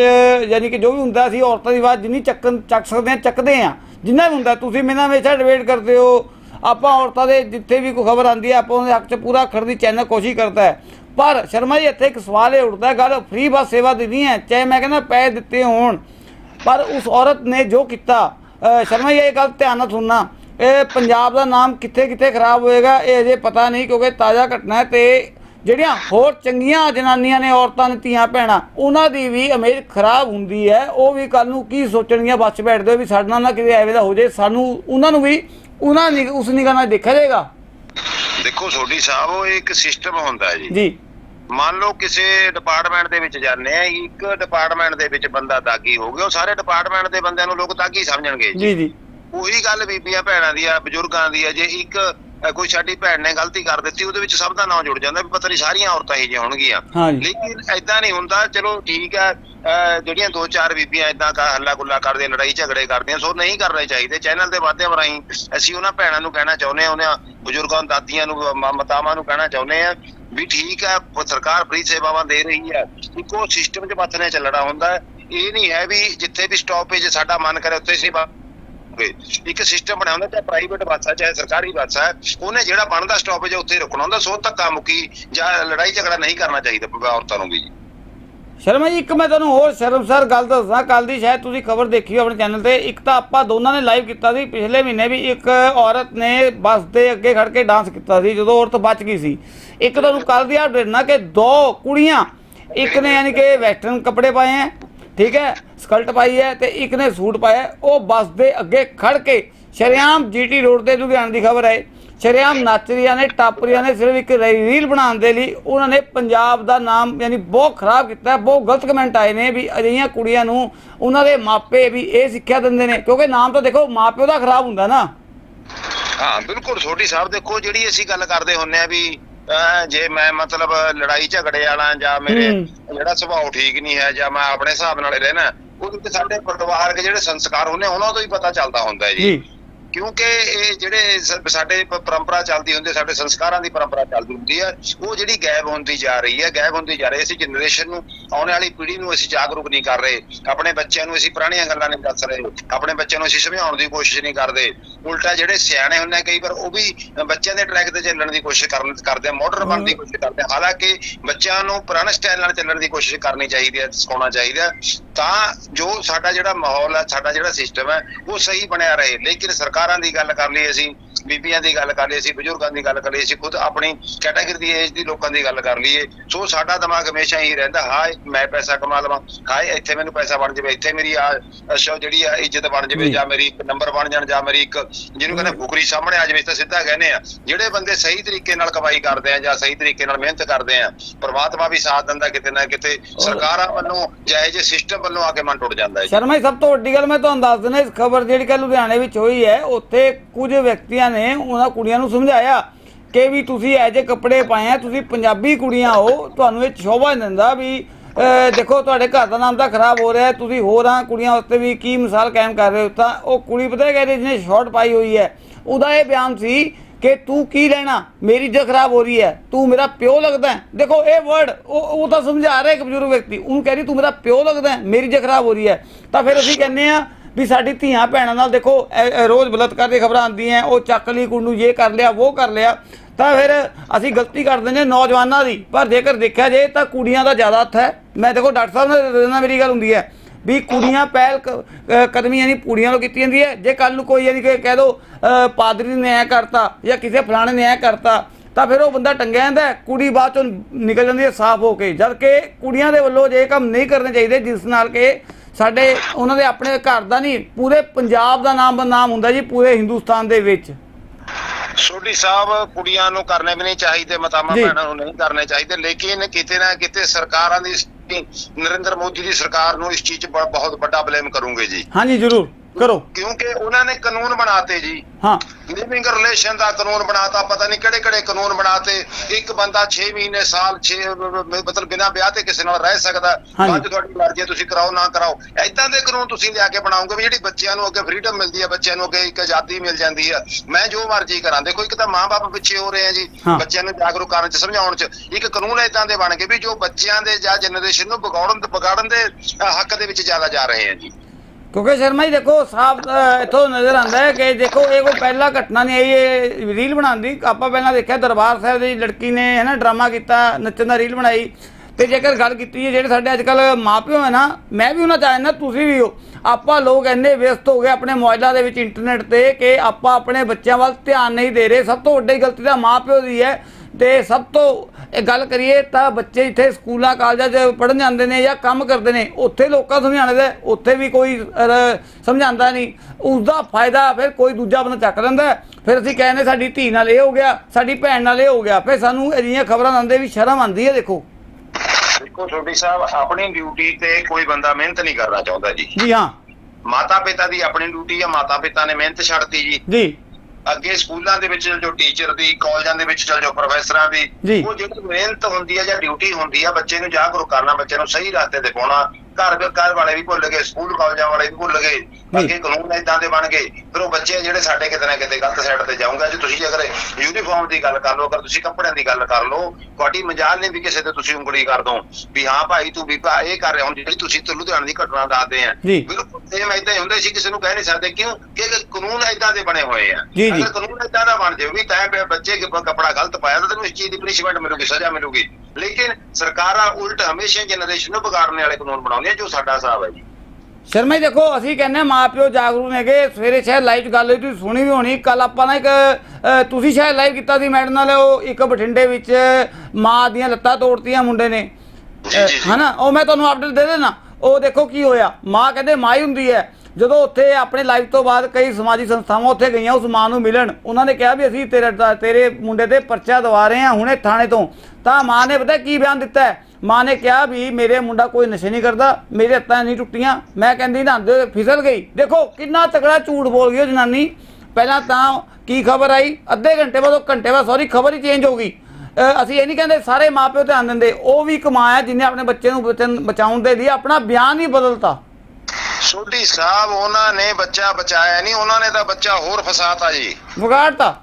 ਯਾਨੀ ਕਿ ਜੋ ਵੀ ਹੁੰਦਾ ਅਸੀਂ ਔਰਤਾਂ ਦੀ ਆਵਾਜ਼ ਜਿੰਨੀ ਚੱਕਣ, ਚੱਕ ਸਕਦੇ ਆ ਚੱਕਦੇ ਆ ਜਿੰਨਾ ਵੀ ਹੁੰਦਾ, ਤੁਸੀਂ ਮੇਰੇ ਨਾਲ ਹਮੇਸ਼ਾ ਡਿਬੇਟ ਕਰਦੇ ਹੋ, ਆਪਾਂ ਔਰਤਾਂ ਦੇ ਜਿੱਥੇ ਵੀ ਕੋਈ ਖਬਰ ਆਉਂਦੀ ਹੈ, ਆਪਾਂ ਉਹਦੇ ਹੱਕ 'ਚ ਪੂਰਾ ਖੜਨ ਦੀ ਚੈਨਲ ਕੋਸ਼ਿਸ਼ ਕਰਦਾ ਹੈ। ਪਰ ਸ਼ਰਮਾ ਜੀ ਇੱਥੇ ਇੱਕ ਸਵਾਲ ਇਹ ਉੱਠਦਾ ਗੱਲ ਫ੍ਰੀ ਬੱਸ ਸੇਵਾ ਦੀ ਨਹੀਂ ਹੈ, ਚਾਹੇ ਮੈਂ ਕਹਿੰਦਾ ਪੈਸੇ ਦਿੱਤੇ ਹੋਣ, ਪਰ ਉਸ ਔਰਤ ਨੇ ਜੋ ਕੀਤਾ ਸ਼ਰਮਾ ਜੀ ਇਹ ਗੱਲ ਧਿਆਨ ਨਾਲ ਸੁਣਨਾ, ਇਹ ਪੰਜਾਬ ਦਾ ਨਾਮ ਕਿੱਥੇ ਕਿੱਥੇ ਖਰਾਬ ਹੋਏਗਾ, ਇਹ ਅਜੇ ਪਤਾ ਨਹੀਂ, ਕਿਉਂਕਿ ਤਾਜ਼ਾ ਘਟਨਾ ਹੈ ਤੇ ਜਿਹੜੀਆਂ ਹੋਰ ਚੰਗੀਆਂ ਜਨਾਨੀਆਂ ਨੇ ਔਰਤਾਂ ਨੇ ਧੀਆਂ ਭੈਣਾਂ ਉਹਨਾਂ ਦੀ ਵੀ ਇਮੇਜ ਖਰਾਬ ਹੁੰਦੀ ਹੈ। ਉਹ ਵੀ ਕੱਲ ਨੂੰ ਕੀ ਸੋਚਣਗੀਆਂ ਬੱਸ ਬੈਠਦੇ ਵੀ ਸਾਡੇ ਨਾਲ ਨਾ ਕਿਤੇ ਐਵੇਂ ਦਾ ਹੋ ਜੇ ਸਾਨੂੰ ਉਹਨਾਂ ਨੂੰ ਵੀ ਉਹਨਾਂ ਨਿ- ਉਸ ਨਿਗਾਹ ਨਾਲ ਦੇਖਿਆ ਜਾਏਗਾ। ਦੇਖੋ ਸੋਢੀ ਸਾਹਿਬ ਉਹ ਇੱਕ ਸਿਸਟਮ ਹੁੰਦਾ ਜੀ। ਜੀ। ਮੰਨ ਲਓ ਕਿਸੇ ਡਿਪਾਰਟਮੈਂਟ ਦੇ ਵਿੱਚ ਜਾਂਦੇ ਆ ਇੱਕ ਡਿਪਾਰਟਮੈਂਟ ਦੇ ਵਿੱਚ ਬੰਦਾ ਦਾਗੀ ਹੋ ਗਿਆ ਉਹ ਸਾਰੇ ਡਿਪਾਰਟਮੈਂਟ ਦੇ ਬੰਦਿਆਂ ਨੂੰ ਲੋਕ ਦਾਗੀ ਸਮਝਣਗੇ ਜੀ ਜੀ। ਉਹੀ ਗੱਲ ਬੀਬੀਆਂ ਭੈਣਾਂ ਦੀ ਆ ਬਜ਼ੁਰਗਾਂ ਦੀ ਆ ਜੇ ਇੱਕ ਕੋਈ ਸਾਡੀ ਭੈਣ ਨੇ ਗਲਤੀ ਕਰ ਦਿੱਤੀ ਉਹਦੇ ਵਿੱਚ ਸਭ ਦਾ ਨਾਮ ਜੁੜ ਜਾਂਦਾ ਵੀ ਪਤਾ ਨਹੀਂ ਸਾਰੀਆਂ ਔਰਤਾਂ ਹੀ ਜਿਹੀਆਂ ਹੋਣਗੀਆਂ। ਲੇਕਿਨ ਐਦਾਂ ਨਹੀਂ ਹੁੰਦਾ ਚਲੋ ਠੀਕ ਅਹ ਜਿਹੜੀਆਂ ਦੋ ਚਾਰ ਬੀਬੀਆਂ ਐਦਾਂ ਕਾ ਹੱਲਾ ਗੁੱਲਾ ਕਰਦੀਆਂ ਲੜਾਈ ਝਗੜੇ ਕਰਦੀਆਂ ਸੋ ਨਹੀਂ ਕਰਨੇ ਚਾਹੀਦੇ। ਚੈਨਲ ਦੇ ਮਾਧਿਅਮ ਰਾਹੀਂ ਅਸੀਂ ਉਹਨਾਂ ਭੈਣਾਂ ਨੂੰ ਕਹਿਣਾ ਚਾਹੁੰਦੇ ਹਾਂ ਉਹਨਾਂ ਬਜ਼ੁਰਗਾਂ ਦਾਦੀਆਂ ਨੂੰ ਮਾਤਾਵਾਂ ਨੂੰ ਕਹਿਣਾ ਚਾਹੁੰਦੇ ਹਾਂ ਵੀ ਠੀਕ ਹੈ ਸਰਕਾਰ ਫ੍ਰੀ ਸੇਵਾਵਾਂ ਦੇ ਰਹੀ ਹੈ ਇੱਕੋ ਸਿਸਟਮ 'ਚ ਬੱਥਨੇ ਚੱਲਣਾ ਹੁੰਦਾ। ਇਹ ਨਹੀਂ ਹੈ ਵੀ ਜਿੱਥੇ ਵੀ ਸਟਾਪੇਜ ਸਾਡਾ ਮਨ ਕਰੇ ਉੱਥੇ ਅਸੀਂ ਬ- ਇੱਕ ਸਿਸਟਮ ਬਣਿਆ ਚਾਹੇ ਪ੍ਰਾਈਵੇਟ ਬੱਸ ਆ, ਚਾਹੇ ਸਰਕਾਰੀ ਬੱਸ ਆ, ਉਹਨੇ ਜਿਹੜਾ ਬਣਦਾ ਸਟਾਪੇਜ ਉੱਥੇ ਰੁਕਣਾ ਹੁੰਦਾ, ਸੋ ਧੱਕਾ ਮੁੱਕੀ ਜਾਂ ਲੜਾਈ ਝਗੜਾ ਨਹੀਂ ਕਰਨਾ ਚਾਹੀਦਾ ਔਰਤਾਂ ਨੂੰ ਵੀ ਜੀ। ਸ਼ਰਮਾ ਜੀ, ਇੱਕ ਮੈਂ ਤੁਹਾਨੂੰ ਹੋਰ ਸ਼ਰਮਸਾਰ ਗੱਲ ਦੱਸਦਾ ਕੱਲ ਦੀ ਸ਼ਾਇਦ ਤੁਸੀਂ ਖਬਰ ਦੇਖੀ ਹੋ ਆਪਣੇ ਚੈਨਲ ਤੇ, ਇੱਕ ਤਾਂ ਆਪਾਂ ਦੋਨਾਂ ਨੇ ਲਾਈਵ ਕੀਤਾ ਸੀ, ਪਿਛਲੇ ਮਹੀਨੇ ਵੀ ਇੱਕ ਔਰਤ ਨੇ ਬੱਸ ਦੇ ਅੱਗੇ ਖੜ ਕੇ ਡਾਂਸ ਕੀਤਾ ਸੀ, ਜਦੋਂ ਔਰਤ ਬਚ ਗਈ ਸੀ। ਇੱਕ ਤੁਹਾਨੂੰ ਕੱਲ ਦੀ ਅਪਡੇਟ ਨਾ ਕਿ ਦੋ ਕੁੜੀਆਂ, ਇੱਕ ਨੇ ਯਾਨੀ ਕਿ ਵੈਸਟਰਨ ਕੱਪੜੇ ਪਾਏ ਹੈ ਠੀਕ ਹੈ ਸਕਲਟ ਪਾਈ ਹੈ ਤੇ ਇੱਕ ਨੇ ਸੂਟ ਪਾਇਆ। ਉਹ ਬੱਸ ਦੇ ਅੱਗੇ ਖੜ ਕੇ ਸ਼ਰੇਆਮ ਜੀਟੀ ਰੋਡ ਤੇ ਲੁਧਿਆਣੇ ਦੀ ਖਬਰ ਹੈ ਸ਼ਰੇਆਮ ਨੱਚ ਨੇ ਟੱਪ ਨੇ ਸਿਰਫ ਇੱਕ ਰੀਲ ਬਣਾਉਣ ਦੇ ਲਈ ਉਹਨਾਂ ਨੇ ਪੰਜਾਬ ਦਾ ਨਾਮ ਯਾਨੀ ਬਹੁਤ ਖਰਾਬ ਕੀਤਾ ਬਹੁਤ ਗਲਤ ਕਮੈਂਟ ਆਏ ਨੇ ਵੀ ਅਜਿਹੀਆਂ ਕੁੜੀਆਂ ਨੂੰ ਉਹਨਾਂ ਦੇ ਮਾਪੇ ਵੀ ਇਹ ਸਿੱਖਿਆ ਦਿੰਦੇ ਨੇ ਕਿਉਂਕਿ ਨਾਮ ਤਾਂ ਦੇਖੋ ਮਾਪਿਓ ਦਾ ਖਰਾਬ ਹੁੰਦਾ ਨਾ ਹਾਂ ਬਿਲਕੁਲ ਛੋਟੀ ਸਾਹਿਬ ਦੇਖੋ ਜਿਹੜੀ ਅਸੀਂ ਗੱਲ ਕਰਦੇ ਹੁੰਨੇ ਆ ਵੀ ਜੇ ਮੈਂ ਮਤਲਬ ਲੜਾਈ ਝਗੜੇ ਵਾਲਾ ਜਾਂ ਮੇਰੇ। ਜਿਹੜਾ ਸੁਭਾਅ ਠੀਕ ਨਹੀਂ ਹੈ ਜਾਂ ਮੈਂ ਆਪਣੇ ਹਿਸਾਬ ਨਾਲ ਰਹਿਣਾ ਉਹਦੇ ਤੇ ਸਾਡੇ ਪਰਿਵਾਰਕ ਜਿਹੜੇ ਸੰਸਕਾਰ ਹੁੰਨੇ ਉਹਨਾਂ ਤੋਂ ਹੀ ਪਤਾ ਚੱਲਦਾ ਹੁੰਦਾ ਹੈ ਜੀ। ਕਿਉਂਕਿ ਇਹ ਜਿਹੜੇ ਸਾਡੇ ਪਰੰਪਰਾ ਚੱਲਦੀ ਹੁੰਦੀ ਸਾਡੇ ਸੰਸਕਾਰਾਂ ਦੀ ਪਰੰਪਰਾ ਚੱਲਦੀ ਹੁੰਦੀ ਹੈ। ਉਹ ਜਿਹੜੀ ਗਾਇਬ ਹੁੰਦੀ ਜਾ ਰਹੀ ਹੈ ਗਾਇਬ ਹੁੰਦੀ ਜਾ ਰਹੀ ਹੈ ਅਸੀਂ ਜਨਰੇਸ਼ਨ ਨੂੰ ਆਉਣ ਵਾਲੀ ਪੀੜ੍ਹੀ ਨੂੰ ਅਸੀਂ ਜਾਗਰੂਕ ਨਹੀਂ ਕਰ ਰਹੇ। ਆਪਣੇ ਬੱਚਿਆਂ ਨੂੰ ਅਸੀਂ ਪੁਰਾਣੀਆਂ ਗੱਲਾਂ ਨਹੀਂ ਦੱਸ ਰਹੇ। ਆਪਣੇ ਬੱਚਿਆਂ ਨੂੰ ਅਸੀਂ ਸਮਝਾਉਣ ਦੀ ਕੋਸ਼ਿਸ਼ ਨਹੀਂ ਕਰਦੇ। ਉਲਟਾ ਜਿਹੜੇ ਸਿਆਣੇ ਹੁੰਦੇ ਕਈ ਵਾਰ ਉਹ ਵੀ ਬੱਚਿਆਂ ਦੇ ਟਰੈਕ ਤੇ ਚੱਲਣ ਦੀ ਕੋਸ਼ਿਸ਼ ਕਰਨ ਕਰਦੇ ਆ ਮਾਡਰਨ ਬਣਨ ਦੀ ਕੋਸ਼ਿਸ਼ ਕਰਦੇ ਆ। ਹਾਲਾਂਕਿ ਬੱਚਿਆਂ ਨੂੰ ਪੁਰਾਣੇ ਸਟਾਈਲ ਨਾਲ ਚੱਲਣ ਦੀ ਕੋਸ਼ਿਸ਼ ਕਰਨੀ ਚਾਹੀਦੀ ਹੈ ਸਿਖਾਉਣਾ ਚਾਹੀਦਾ ਤਾਂ ਜੋ ਸਾਡਾ ਜਿਹੜਾ ਮਾਹੌਲ ਹੈ ਸਾਡਾ ਜਿਹੜਾ ਸਿਸਟਮ ਹੈ ਉਹ ਸਹੀ ਬਣਿਆ ਰਹੇ। ਲੇਕਿਨ ਸਰਕਾਰਾਂ ਦੀ ਗੱਲ ਕਰ ਲਈ ਅਸੀਂ ਬੀਬੀਆਂ ਦੀ ਗੱਲ ਕਰ ਲਈ ਅਸੀਂ ਬਜ਼ੁਰਗਾਂ ਦੀ ਗੱਲ ਕਰ ਲਈ ਅਸੀਂ ਖੁਦ ਆਪਣੀ ਕੈਟਾਗਰੀ ਦੀ ਏਜ ਦੀ ਲੋਕਾਂ ਦੀ ਗੱਲ ਕਰ ਲਈਏ। ਸੋ ਸਾਡਾ ਦਿਮਾਗ ਹਮੇਸ਼ਾ ਹੀ ਰਹਿੰਦਾ ਹਾਏ ਮੈਂ ਪੈਸਾ ਕਮਾ ਲਵਾਂ ਹਾਏ ਇੱਥੇ ਮੈਨੂੰ ਪੈਸਾ ਬਣ ਜਾਵੇ ਇੱਥੇ ਮੇਰੀ ਆ ਅੱਛਾ ਜਿਹੜੀ ਆ ਇੱਜ਼ਤ ਬਣ ਜਾਵੇ ਜੀ। ਮੇਰੀ ਇੱਕ ਨੰਬਰ ਬਣ ਜਾਣ ਜਾਂ ਮੇਰੀ ਇੱਕ ਜਿਹਨੂੰ ਕਹਿੰਦੇ ਫੁਕਰੀ ਸਾਹਮਣੇ ਆ ਜਾਵੇ ਤਾਂ ਸਿੱਧਾ ਕਹਿੰਦੇ ਆ ਜਿਹੜੇ ਬੰਦੇ ਸਹੀ ਤਰੀਕੇ ਨਾਲ ਕਮਾਈ ਕਰਦੇ ਆ ਜਾਂ ਸਹੀ ਤਰੀਕੇ ਨਾਲ ਮਿਹਨਤ ਕਰਦੇ ਆ ਪ੍ਰਮਾਤਮਾ ਵੀ ਸਾਥ ਦਿੰਦਾ ਕਿਤੇ ਨਾ ਕਿਤੇ। ਸਰਕਾਰਾਂ ਵੱਲੋਂ ਜਾਇਜ਼ ਸਿਸਟਮ ਵੱਲੋਂ ਆ ਕੇ ਮਨ ਟੁੱਟ ਜਾਂਦਾ ਹੈ ਜੀ। ਸ਼ਰਮਾ ਜੀ ਸਭ ਤੋਂ ਵੱਡੀ ਗੱਲ ਮੈਂ ਤੁਹਾਨੂੰ ਦੱਸ ਦਿੰਦਾ ਇਸ ਖਬਰ ਜਿਹੜੀ ਕਿ ਲੁਧਿਆਣੇ ਵਿੱਚ ਹੋਈ ਹੈ ਉੱਥੇ ਕੁਝ ਵਿਅਕਤੀਆਂ ਨੇ ਉਹਨਾਂ ਕੁੜੀਆਂ ਨੂੰ ਸਮਝਾਇਆ ਕਿ ਵੀ ਤੁਸੀਂ ਇਹ ਜਿਹੇ ਕੱਪੜੇ ਪਾਏ ਆ ਤੁਸੀਂ ਪੰਜਾਬੀ ਕੁੜੀਆਂ ਹੋ ਤੁਹਾਨੂੰ ਇਹ ਸ਼ੋਭਾ ਨਹੀਂ ਦਿੰਦਾ ਵੀ ਅਹ, ਦੇਖੋ ਤੁਹਾਡੇ ਘਰ ਦਾ ਨਾਮ ਤਾਂ ਖਰਾਬ ਹੋ ਰਿਹਾ ਹੈ, ਤੁਸੀਂ ਹੋਰਾਂ ਕੁੜੀਆਂ ਵਾਸਤੇ ਵੀ ਕੀ ਮਿਸਾਲ ਕਾਇਮ ਕਰ ਰਹੇ ਹੋ ਤਾਂ ਉਹ ਕੁੜੀ ਪਤਾ ਕਹਿ ਰਹੀ ਜਿਹਨੇ ਸ਼ਾਰਟ ਪਾਈ ਹੋਈ ਹੈ ਉਹਦਾ ਇਹ ਬਿਆਨ ਸੀ ਕਿ ਤੂੰ ਕੀ ਲੈਣਾ? ਮੇਰੀ ਇੱਜ਼ਤ ਖਰਾਬ ਹੋ ਰਹੀ ਹੈ। ਤੂੰ ਮੇਰਾ ਪਿਓ ਲੱਗਦਾ ਦੇਖੋ, ਇਹ ਵਰਡ ਉਹ ਉਹ ਤਾਂ ਸਮਝਾ ਰਿਹਾ ਇੱਕ ਬਜ਼ੁਰਗ ਵਿਅਕਤੀ। ਉਹਨੂੰ ਕਹਿ ਰਹੀ, ਤੂੰ ਮੇਰਾ ਪਿਓ ਲੱਗਦਾ ਮੇਰੀ ਇੱਜ਼ਤ ਖਰਾਬ ਹੋ ਰਹੀ ਹੈ। ਤਾਂ ਫਿਰ ਅਸੀਂ ਕਹਿੰਦੇ ਆ ਵੀ ਸਾਡੀ ਧੀਆਂ ਭੈਣਾਂ ਨਾਲ ਦੇਖੋ ਰੋਜ਼ ਬਲਤਕਾਰ ਦੀ ਖਬਰਾਂ ਆਉਂਦੀਆਂ ਉਹ ਚੱਕ ਲਈ ਕੁੜੀ ਨੂੰ ਇਹ ਕਰ ਲਿਆ ਉਹ ਕਰ ਲਿਆ। ਤਾਂ ਫਿਰ ਅਸੀਂ ਗਲਤੀ ਕਰ ਦਿੰਦੇ ਹਾਂ ਨੌਜਵਾਨਾਂ ਦੀ। ਪਰ ਜੇਕਰ ਦੇਖਿਆ ਜੇ ਤਾਂ ਕੁੜੀਆਂ ਦਾ ਜ਼ਿਆਦਾ ਹੱਥ ਹੈ। ਮੈਂ ਦੇਖੋ, ਡਾਕਟਰ ਸਾਹਿਬ ਨਾਲ ਨਾਲ ਮੇਰੀ ਗੱਲ ਹੁੰਦੀ ਹੈ। ਵੀ ਕੁੜੀਆਂ ਪਹਿਲ ਕ- ਅਹ ਕਦਮੀ ਯਾਨੀ ਕੁੜੀਆਂ ਨੂੰ ਕੀਤੀ ਜਾਂਦੀ ਹੈ। ਜੇ ਕੱਲ ਨੂੰ ਕੋਈ ਯਾਨੀ ਕਿ ਕਹਿ ਦੋ ਪਾਦਰੀ ਨੇ ਐ ਕਰਤਾ ਜਾਂ ਕਿਸੇ ਫਲਾਣੇ ਨੇ ਐ ਕਰਤਾ ਤਾਂ ਫਿਰ ਉਹ ਬੰਦਾ ਟੰਗਿਆ ਜਾਂਦਾ ਕੁੜੀ ਬਾਅਦ ਚੋਂ ਨਿਕਲ ਜਾਂਦੀ ਹੈ ਸਾਫ਼ ਹੋ ਕੇ। ਜਦ ਕਿ ਕੁੜੀਆਂ ਦੇ ਵੱਲੋਂ ਜੇ ਕੰਮ ਨਹੀਂ ਕਰਨੇ ਚਾਹੀਦੇ ਜਿਸ ਨਾਲ ਕਿ ਸਾਡੇ ਉਹਨਾਂ ਦੇ ਆਪਣੇ ਘਰ ਦਾ ਨਹੀਂ ਪੂਰੇ ਪੰਜਾਬ ਦਾ ਨਾਮ ਬਦਨਾਮ ਹੁੰਦਾ ਜੀ ਪੂਰੇ ਹਿੰਦੁਸਤਾਨ ਦੇ ਵਿੱਚ। ਸੋਢੀ ਸਾਹਿਬ ਕੁੜੀਆਂ ਨੂੰ ਕਰਨੇ ਵੀ ਨਹੀਂ ਚਾਹੀਦੇ ਮਤਾਮਾ। ਭੈਣਾਂ ਨੂੰ ਨਹੀਂ ਕਰਨੇ ਚਾਹੀਦੇ ਲੇਕਿਨ ਕਿਤੇ ਨਾ ਕਿਤੇ ਸਰਕਾਰਾਂ ਦੀ ਨਰਿੰਦਰ ਮੋਦੀ ਦੀ ਸਰਕਾਰ ਨੂੰ ਇਸ ਚੀਜ਼ 'ਚ ਬਹੁਤ ਵੱਡਾ ਬਲੇਮ ਕਰੂੰਗੇ ਜੀ। ਹਾਂਜੀ ਜ਼ਰੂਰ। ਕਰੋ। ਕਿਉਂਕਿ ਉਹਨਾਂ ਨੇ ਕਾਨੂੰਨ ਬਣਾਤੇ ਜੀ। ਹਾਂ। ਲਿਵਿੰਗ ਰਿਲੇਸ਼ਨ ਦਾ ਕਾਨੂੰਨ ਬਣਾਤਾ ਪਤਾ ਨਹੀਂ ਕਿਹੜੇ ਕਿਹੜੇ ਕਾਨੂੰਨ ਬਣਾਤੇ। ਇੱਕ ਬੰਦਾ 6 ਮਹੀਨੇ ਸਾਲ 6 ਮਤਲਬ ਬਿਨਾਂ ਵਿਆਹ ਤੇ ਕਿਸੇ ਨਾਲ ਰਹਿ ਸਕਦਾ। 'ਚ ਤੁਹਾਡੀ ਮਰਜ਼ੀ ਤੁਸੀਂ ਕਰਾਓ ਨਾ ਕਰਾਓ। ਐਦਾਂ ਦੇ ਕਾਨੂੰਨ ਤੁਸੀਂ ਲਿਆ ਕੇ ਬਣਾਓਗੇ ਵੀ ਜਿਹੜੀ ਬੱਚਿਆਂ ਨੂੰ ਅੱਗੇ ਫ੍ਰੀडम ਮਿਲਦੀ ਹੈ ਬੱਚਿਆਂ ਨੂੰ ਅੱਗੇ ਇੱਕ ਆਜ਼ਾਦੀ ਮਿਲ ਜਾਂਦੀ ਹੈ। ਮੈਂ ਜੋ ਮਰਜ਼ੀ ਕਰਾਂ। ਦੇਖੋ ਇੱਕ ਤਾਂ ਮਾਂ-ਬਾਪ ਪਿੱਛੇ ਹੋ ਰਹੇ ਆ ਜੀ। ਬੱਚਿਆਂ ਨੂੰ ਜਾਗਰੂਕ ਕਰਨ ਚ ਸਮਝਾਉਣ ਚ। ਇੱਕ ਕਾਨੂੰਨ ਐਦਾਂ ਦੇ ਬਣ ਗਏ ਵੀ ਜੋ ਬੱਚਿਆਂ ਦੇ ਜਾਂ ਜਨਰੇਸ਼ਨ ਨੂੰ ਵਿਗਾੜਨ ਵਿਗਾੜਨ ਦੇ ਹੱਕ ਦੇ ਵਿੱਚ ਜ਼ਿਆਦਾ ਜਾ ਰਹੇ ਆ ਜੀ। ਕਿਉਂਕਿ ਸ਼ਰਮਾ ਜੀ ਦੇਖੋ, ਸਾਫ਼ ਇੱਥੋਂ ਨਜ਼ਰ ਆਉਂਦਾ ਹੈ ਕਿ ਦੇਖੋ, ਇਹ ਕੋਈ ਪਹਿਲਾ ਘਟਨਾ ਨਹੀਂ ਆਈ, ਇਹ ਰੀਲ ਬਣਾਉਂਦੀ ਆਪਾਂ ਪਹਿਲਾਂ ਦੇਖਿਆ ਦਰਬਾਰ ਸਾਹਿਬ ਦੀ ਲੜਕੀ ਨੇ ਹੈ ਨਾ ਡਰਾਮਾ ਕੀਤਾ, ਨੱਚਣ ਦਾ ਰੀਲ ਬਣਾਈ। ਤੇ ਜੇਕਰ ਗੱਲ ਕੀਤੀ ਹੈ ਜਿਹੜੇ ਸਾਡੇ ਅੱਜ ਕੱਲ ਮਾਪਿਓ ਹੈ ਨਾ, ਮੈਂ ਵੀ ਉਹਨਾਂ ਚਾਹੁੰਦਾ ਤੁਸੀਂ ਵੀ ਹੋ। ਆਪਾਂ ਲੋਕ ਇੰਨੇ ਵਿਅਸਤ ਹੋ ਗਏ ਆਪਣੇ ਮੋਬਾਈਲਾਂ ਦੇ ਵਿੱਚ ਇੰਟਰਨੈਟ ਤੇ ਕਿ ਆਪਾਂ ਆਪਣੇ ਬੱਚਿਆਂ ਵੱਲ ਧਿਆਨ ਨਹੀਂ ਦੇ ਰਹੇ। ਸਭ ਤੋਂ ਵੱਡੀ ਗਲਤੀ ਤਾਂ ਮਾਪਿਓ ਦੀ ਹੈ ਤੇ ਸਭ ਤੋਂ ਇਹ ਗੱਲ ਕਰੀਏ ਤਾਂ ਬੱਚੇ ਇੱਥੇ ਸਕੂਲਾਂ ਕਾਲਜਾਂ 'ਚ ਪੜ੍ਹਨ ਜਾਂਦੇ ਨੇ ਜਾਂ ਕੰਮ ਕਰਦੇ ਨੇ ਉੱਥੇ ਲੋਕਾਂ ਨੂੰ ਸਮਝਾਉਣੇ ਦੇ ਉੱਥੇ ਵੀ ਕੋਈ ਸਮਝਾਉਂਦਾ ਨਹੀਂ। ਉਸ ਦਾ ਫਾਇਦਾ ਫਿਰ ਕੋਈ ਦੂਜਾ ਬੰਦਾ ਚੱਕ ਲੈਂਦਾ। ਫਿਰ ਅਸੀਂ ਕਹਿੰਦੇ ਸਾਡੀ ਧੀ ਨਾਲ ਇਹ ਹੋ ਗਿਆ ਸਾਡੀ ਭੈਣ ਨਾਲ ਇਹ ਹੋ ਗਿਆ। ਫਿਰ ਸਾਨੂੰ ਅਜਿਹੀਆਂ ਖਬਰਾਂ ਆਉਂਦੇ ਵੀ ਸ਼ਰਮ ਆਉਂਦੀ ਹੈ ਦੇਖੋ। ਦੇਖੋ ਛੋਟੀ ਸਾਹਿਬ ਆਪਣੀ ਡਿਊਟੀ ਤੇ ਕੋਈ ਬੰਦਾ ਮਿਹਨਤ ਨਹੀਂ ਕਰਨਾ ਚਾਹੁੰਦਾ ਜੀ। ਜੀ ਹਾਂ। ਮਾਤਾ ਪਿਤਾ ਦੀ ਆਪਣੀ ਡਿਊਟੀ ਆ ਮਾਤਾ ਪਿਤਾ ਨੇ ਮਿਹਨਤ ਛੱਡਤੀ ਜੀ। ਜੀ। ਅੱਗੇ ਸਕੂਲਾਂ ਦੇ ਵਿੱਚ ਜੋ ਟੀਚਰ ਦੀ ਕਾਲਜਾਂ ਦੇ ਵਿੱਚ ਚਲ ਜੋ ਪ੍ਰੋਫੈਸਰਾਂ। ਦੀ ਉਹ ਜਿਹੜੀ ਮਿਹਨਤ ਹੁੰਦੀ ਹੈ ਜਾਂ ਡਿਊਟੀ ਹੁੰਦੀ ਆ ਬੱਚੇ ਨੂੰ ਜਾਗਰੂਕ ਕਰਨਾ ਬੱਚੇ ਨੂੰ ਸਹੀ ਰਸਤੇ ਤੇ ਪਾਉਣਾ ਘਰ ਘਰ ਵਾਲੇ ਵੀ ਭੁੱਲ ਗਏ ਸਕੂਲ ਕਾਲਜਾਂ ਵਾਲੇ ਵੀ ਭੁੱਲ ਗਏ ਅੱਗੇ ਕਾਨੂੰਨ ਇਦਾਂ ਦੇ ਬਣ ਗਏ ਫਿਰ ਉਹ ਬੱਚੇ ਜਿਹੜੇ ਸਾਡੇ ਕਿਤੇ ਨਾ ਕਿਤੇ ਗਲਤ ਸਾਈਡ ਤੇ ਜਾਊਂਗਾ ਜੇ ਤੁਸੀਂ ਅਗਰ ਯੂਨੀਫਾਰਮ ਦੀ ਗੱਲ ਕਰ ਲਓ ਅਗਰ ਤੁਸੀਂ ਕੱਪੜਿਆਂ ਦੀ ਗੱਲ ਕਰ ਲਓ ਤੁਹਾਡੀ ਮਜਾਲ ਨਹੀਂ ਵੀ ਕਿਸੇ ਤੇ ਤੁਸੀਂ ਉਂਗਲੀ ਕਰ ਦੋ ਵੀ ਹਾਂ ਭਾਈ ਤੂੰ ਵੀ ਭਾ ਇਹ ਕਰ ਰਿਹਾ ਹੁਣ ਜਿਹੜੀ ਤੁਸੀਂ ਤੇ ਲੁਧਿਆਣੇ ਦੀ ਘਟਨਾ ਦੱਸਦੇ ਆ। ਬਿਲਕੁਲ ਸੇਮ ਇਦਾਂ ਹੀ ਹੁੰਦੇ ਸੀ ਕਿਸੇ ਨੂੰ ਕਹਿ ਨਹੀਂ ਸਕਦੇ ਕਿਉਂ ਕਿ ਕਾਨੂੰਨ ਇਦਾਂ ਦੇ ਬਣੇ ਹੋਏ ਆ। ਅਗਰ ਕਾਨੂੰਨ ਇਦਾਂ ਦਾ ਬਣ ਜਾਵੇ ਵੀ ਤੈਂ ਬੱਚੇ ਕੇ ਕੱਪੜਾ ਗਲਤ ਪਾਇਆ ਤਾਂ ਤੈਨੂੰ ਇਸ ਚੀਜ਼ ਦੀ ਪਨਿਸ਼ਮੈਂਟ ਮਿਲੂਗੀ ਸਜ਼ਾ ਮਿਲੂਗੀ ਲੇਕਿਨ ਸਰਕਾਰਾਂ ਉਲਟ ਹਮੇਸ਼ਾ ਜਨਰੇਸ਼ਨ ਨੂੰ ਵਿਗਾੜਨ ਵਾਲੇ ਕਾਨੂੰਨ ਬਣਾਉਂਦੀਆਂ ਜੋ ਸਾਡਾ ਹਿਸਾਬ ਹੈ ਜੀ। ਸ਼ਰਮਾ ਜੀ ਦੇਖੋ ਅਸੀਂ ਕਹਿੰਦੇ ਮਾਪਿਓ ਜਾਗਰੂਕ ਨੇਗੇ ਸਵੇਰੇ ਸ਼ਾਇਦ ਲਾਈਵ ਗੱਲ ਹੋਈ ਤੁਸੀਂ ਸੁਣੀ ਵੀ ਹੋਣੀ ਕੱਲ ਆਪਾਂ ਨਾ ਇੱਕ ਤੁਸੀਂ ਸ਼ਾਇਦ ਲਾਈਵ ਕੀਤਾ ਸੀ ਮੈਡਮ ਨਾਲ ਉਹ ਇੱਕ ਬਠਿੰਡੇ ਵਿੱਚ ਮਾਂ ਦੀਆਂ ਲੱਤਾਂ ਤੋੜਤੀਆਂ ਮੁੰਡੇ ਨੇ। ਹਨਾ? ਉਹ ਮੈਂ ਤੁਹਾਨੂੰ ਅਪਡੇਟ ਦੇ ਦੇਣਾ ਉਹ ਦੇਖੋ ਕੀ ਹੋਇਆ। ਮਾਂ ਕਹਿੰਦੇ ਮਾਂ ਹੀ ਹੁੰਦੀ ਹੈ। ਜਦੋਂ ਉੱਥੇ ਆਪਣੇ ਲਾਈਵ ਤੋਂ ਬਾਅਦ ਕਈ ਸਮਾਜਿਕ ਸੰਸਥਾਵਾਂ ਉੱਥੇ ਗਈਆਂ, ਉਸ ਮਾਂ ਨੂੰ ਮਿਲਣ, ਉਹਨਾਂ ਨੇ ਕਿਹਾ ਵੀ ਅਸੀਂ ਤੇਰੇ ਤੇਰੇ ਮੁੰਡੇ ਤੇ ਪਰਚਾ ਦਵਾ ਰਹੇ ਹਾਂ ਹੁਣੇ ਥਾਣੇ ਤੋਂ। ਤਾਂ ਮਾਂ ਨੇ ਪਤਾ ਕੀ ਬਿਆਨ ਦਿੱਤਾ ਹੈ? ਮਾਂ ਨੇ ਕਿਹਾ ਵੀ ਮੇਰੇ ਮੁੰਡਾ ਕੋਈ ਨਸ਼ੇ ਨਹੀਂ ਕਰਦਾ, ਮੇਰੇ ਹੱਥਾਂ ਨਹੀਂ ਟੁੱਟੀਆਂ। ਮੈਂ ਕਹਿੰਦੀ ਨਹਾਉਂਦੇ ਫਿਸਲ ਗਈ। ਦੇਖੋ, ਕਿੰਨਾ ਤਕੜਾ ਝੂਠ ਬੋਲ ਗਈ ਉਹ ਜਨਾਨੀ। ਪਹਿਲਾਂ ਤਾਂ ਕੀ ਖਬਰ ਆਈ? ਅੱਧੇ ਘੰਟੇ ਬਾਅਦ, ਉਹ ਘੰਟੇ ਬਾਅਦ ਸੌਰੀ ਖਬਰ ਹੀ ਚੇਂਜ ਹੋ ਗਈ। ਅਸੀਂ ਇਹ ਨਹੀਂ ਕਹਿੰਦੇ, ਸਾਰੇ ਮਾਪਿਓ ਧਿਆਨ ਦਿੰਦੇ। ਉਹ ਵੀ ਇੱਕ ਮਾਂ ਹੈ ਜਿਹਨੇ ਆਪਣੇ ਬੱਚੇ ਨੂੰ ਬਚਨ- ਬਚਾਉਣ ਦੇ ਲਈ ਆਪਣਾ ਬਿਆਨ ਹੀ ਬਦਲਤਾ। ਸੋਢੀ ਸਾਹਿਬ ਉਹਨਾਂ ਨੇ ਬੱਚਾ ਬਚਾਇਆ ਨਹੀਂ ਉਹਨਾਂ ਨੇ ਤਾਂ ਬੱਚਾ ਹੋਰ ਫਸਾਤਾ ਜੀ। ਵਿਗਾੜਤਾ?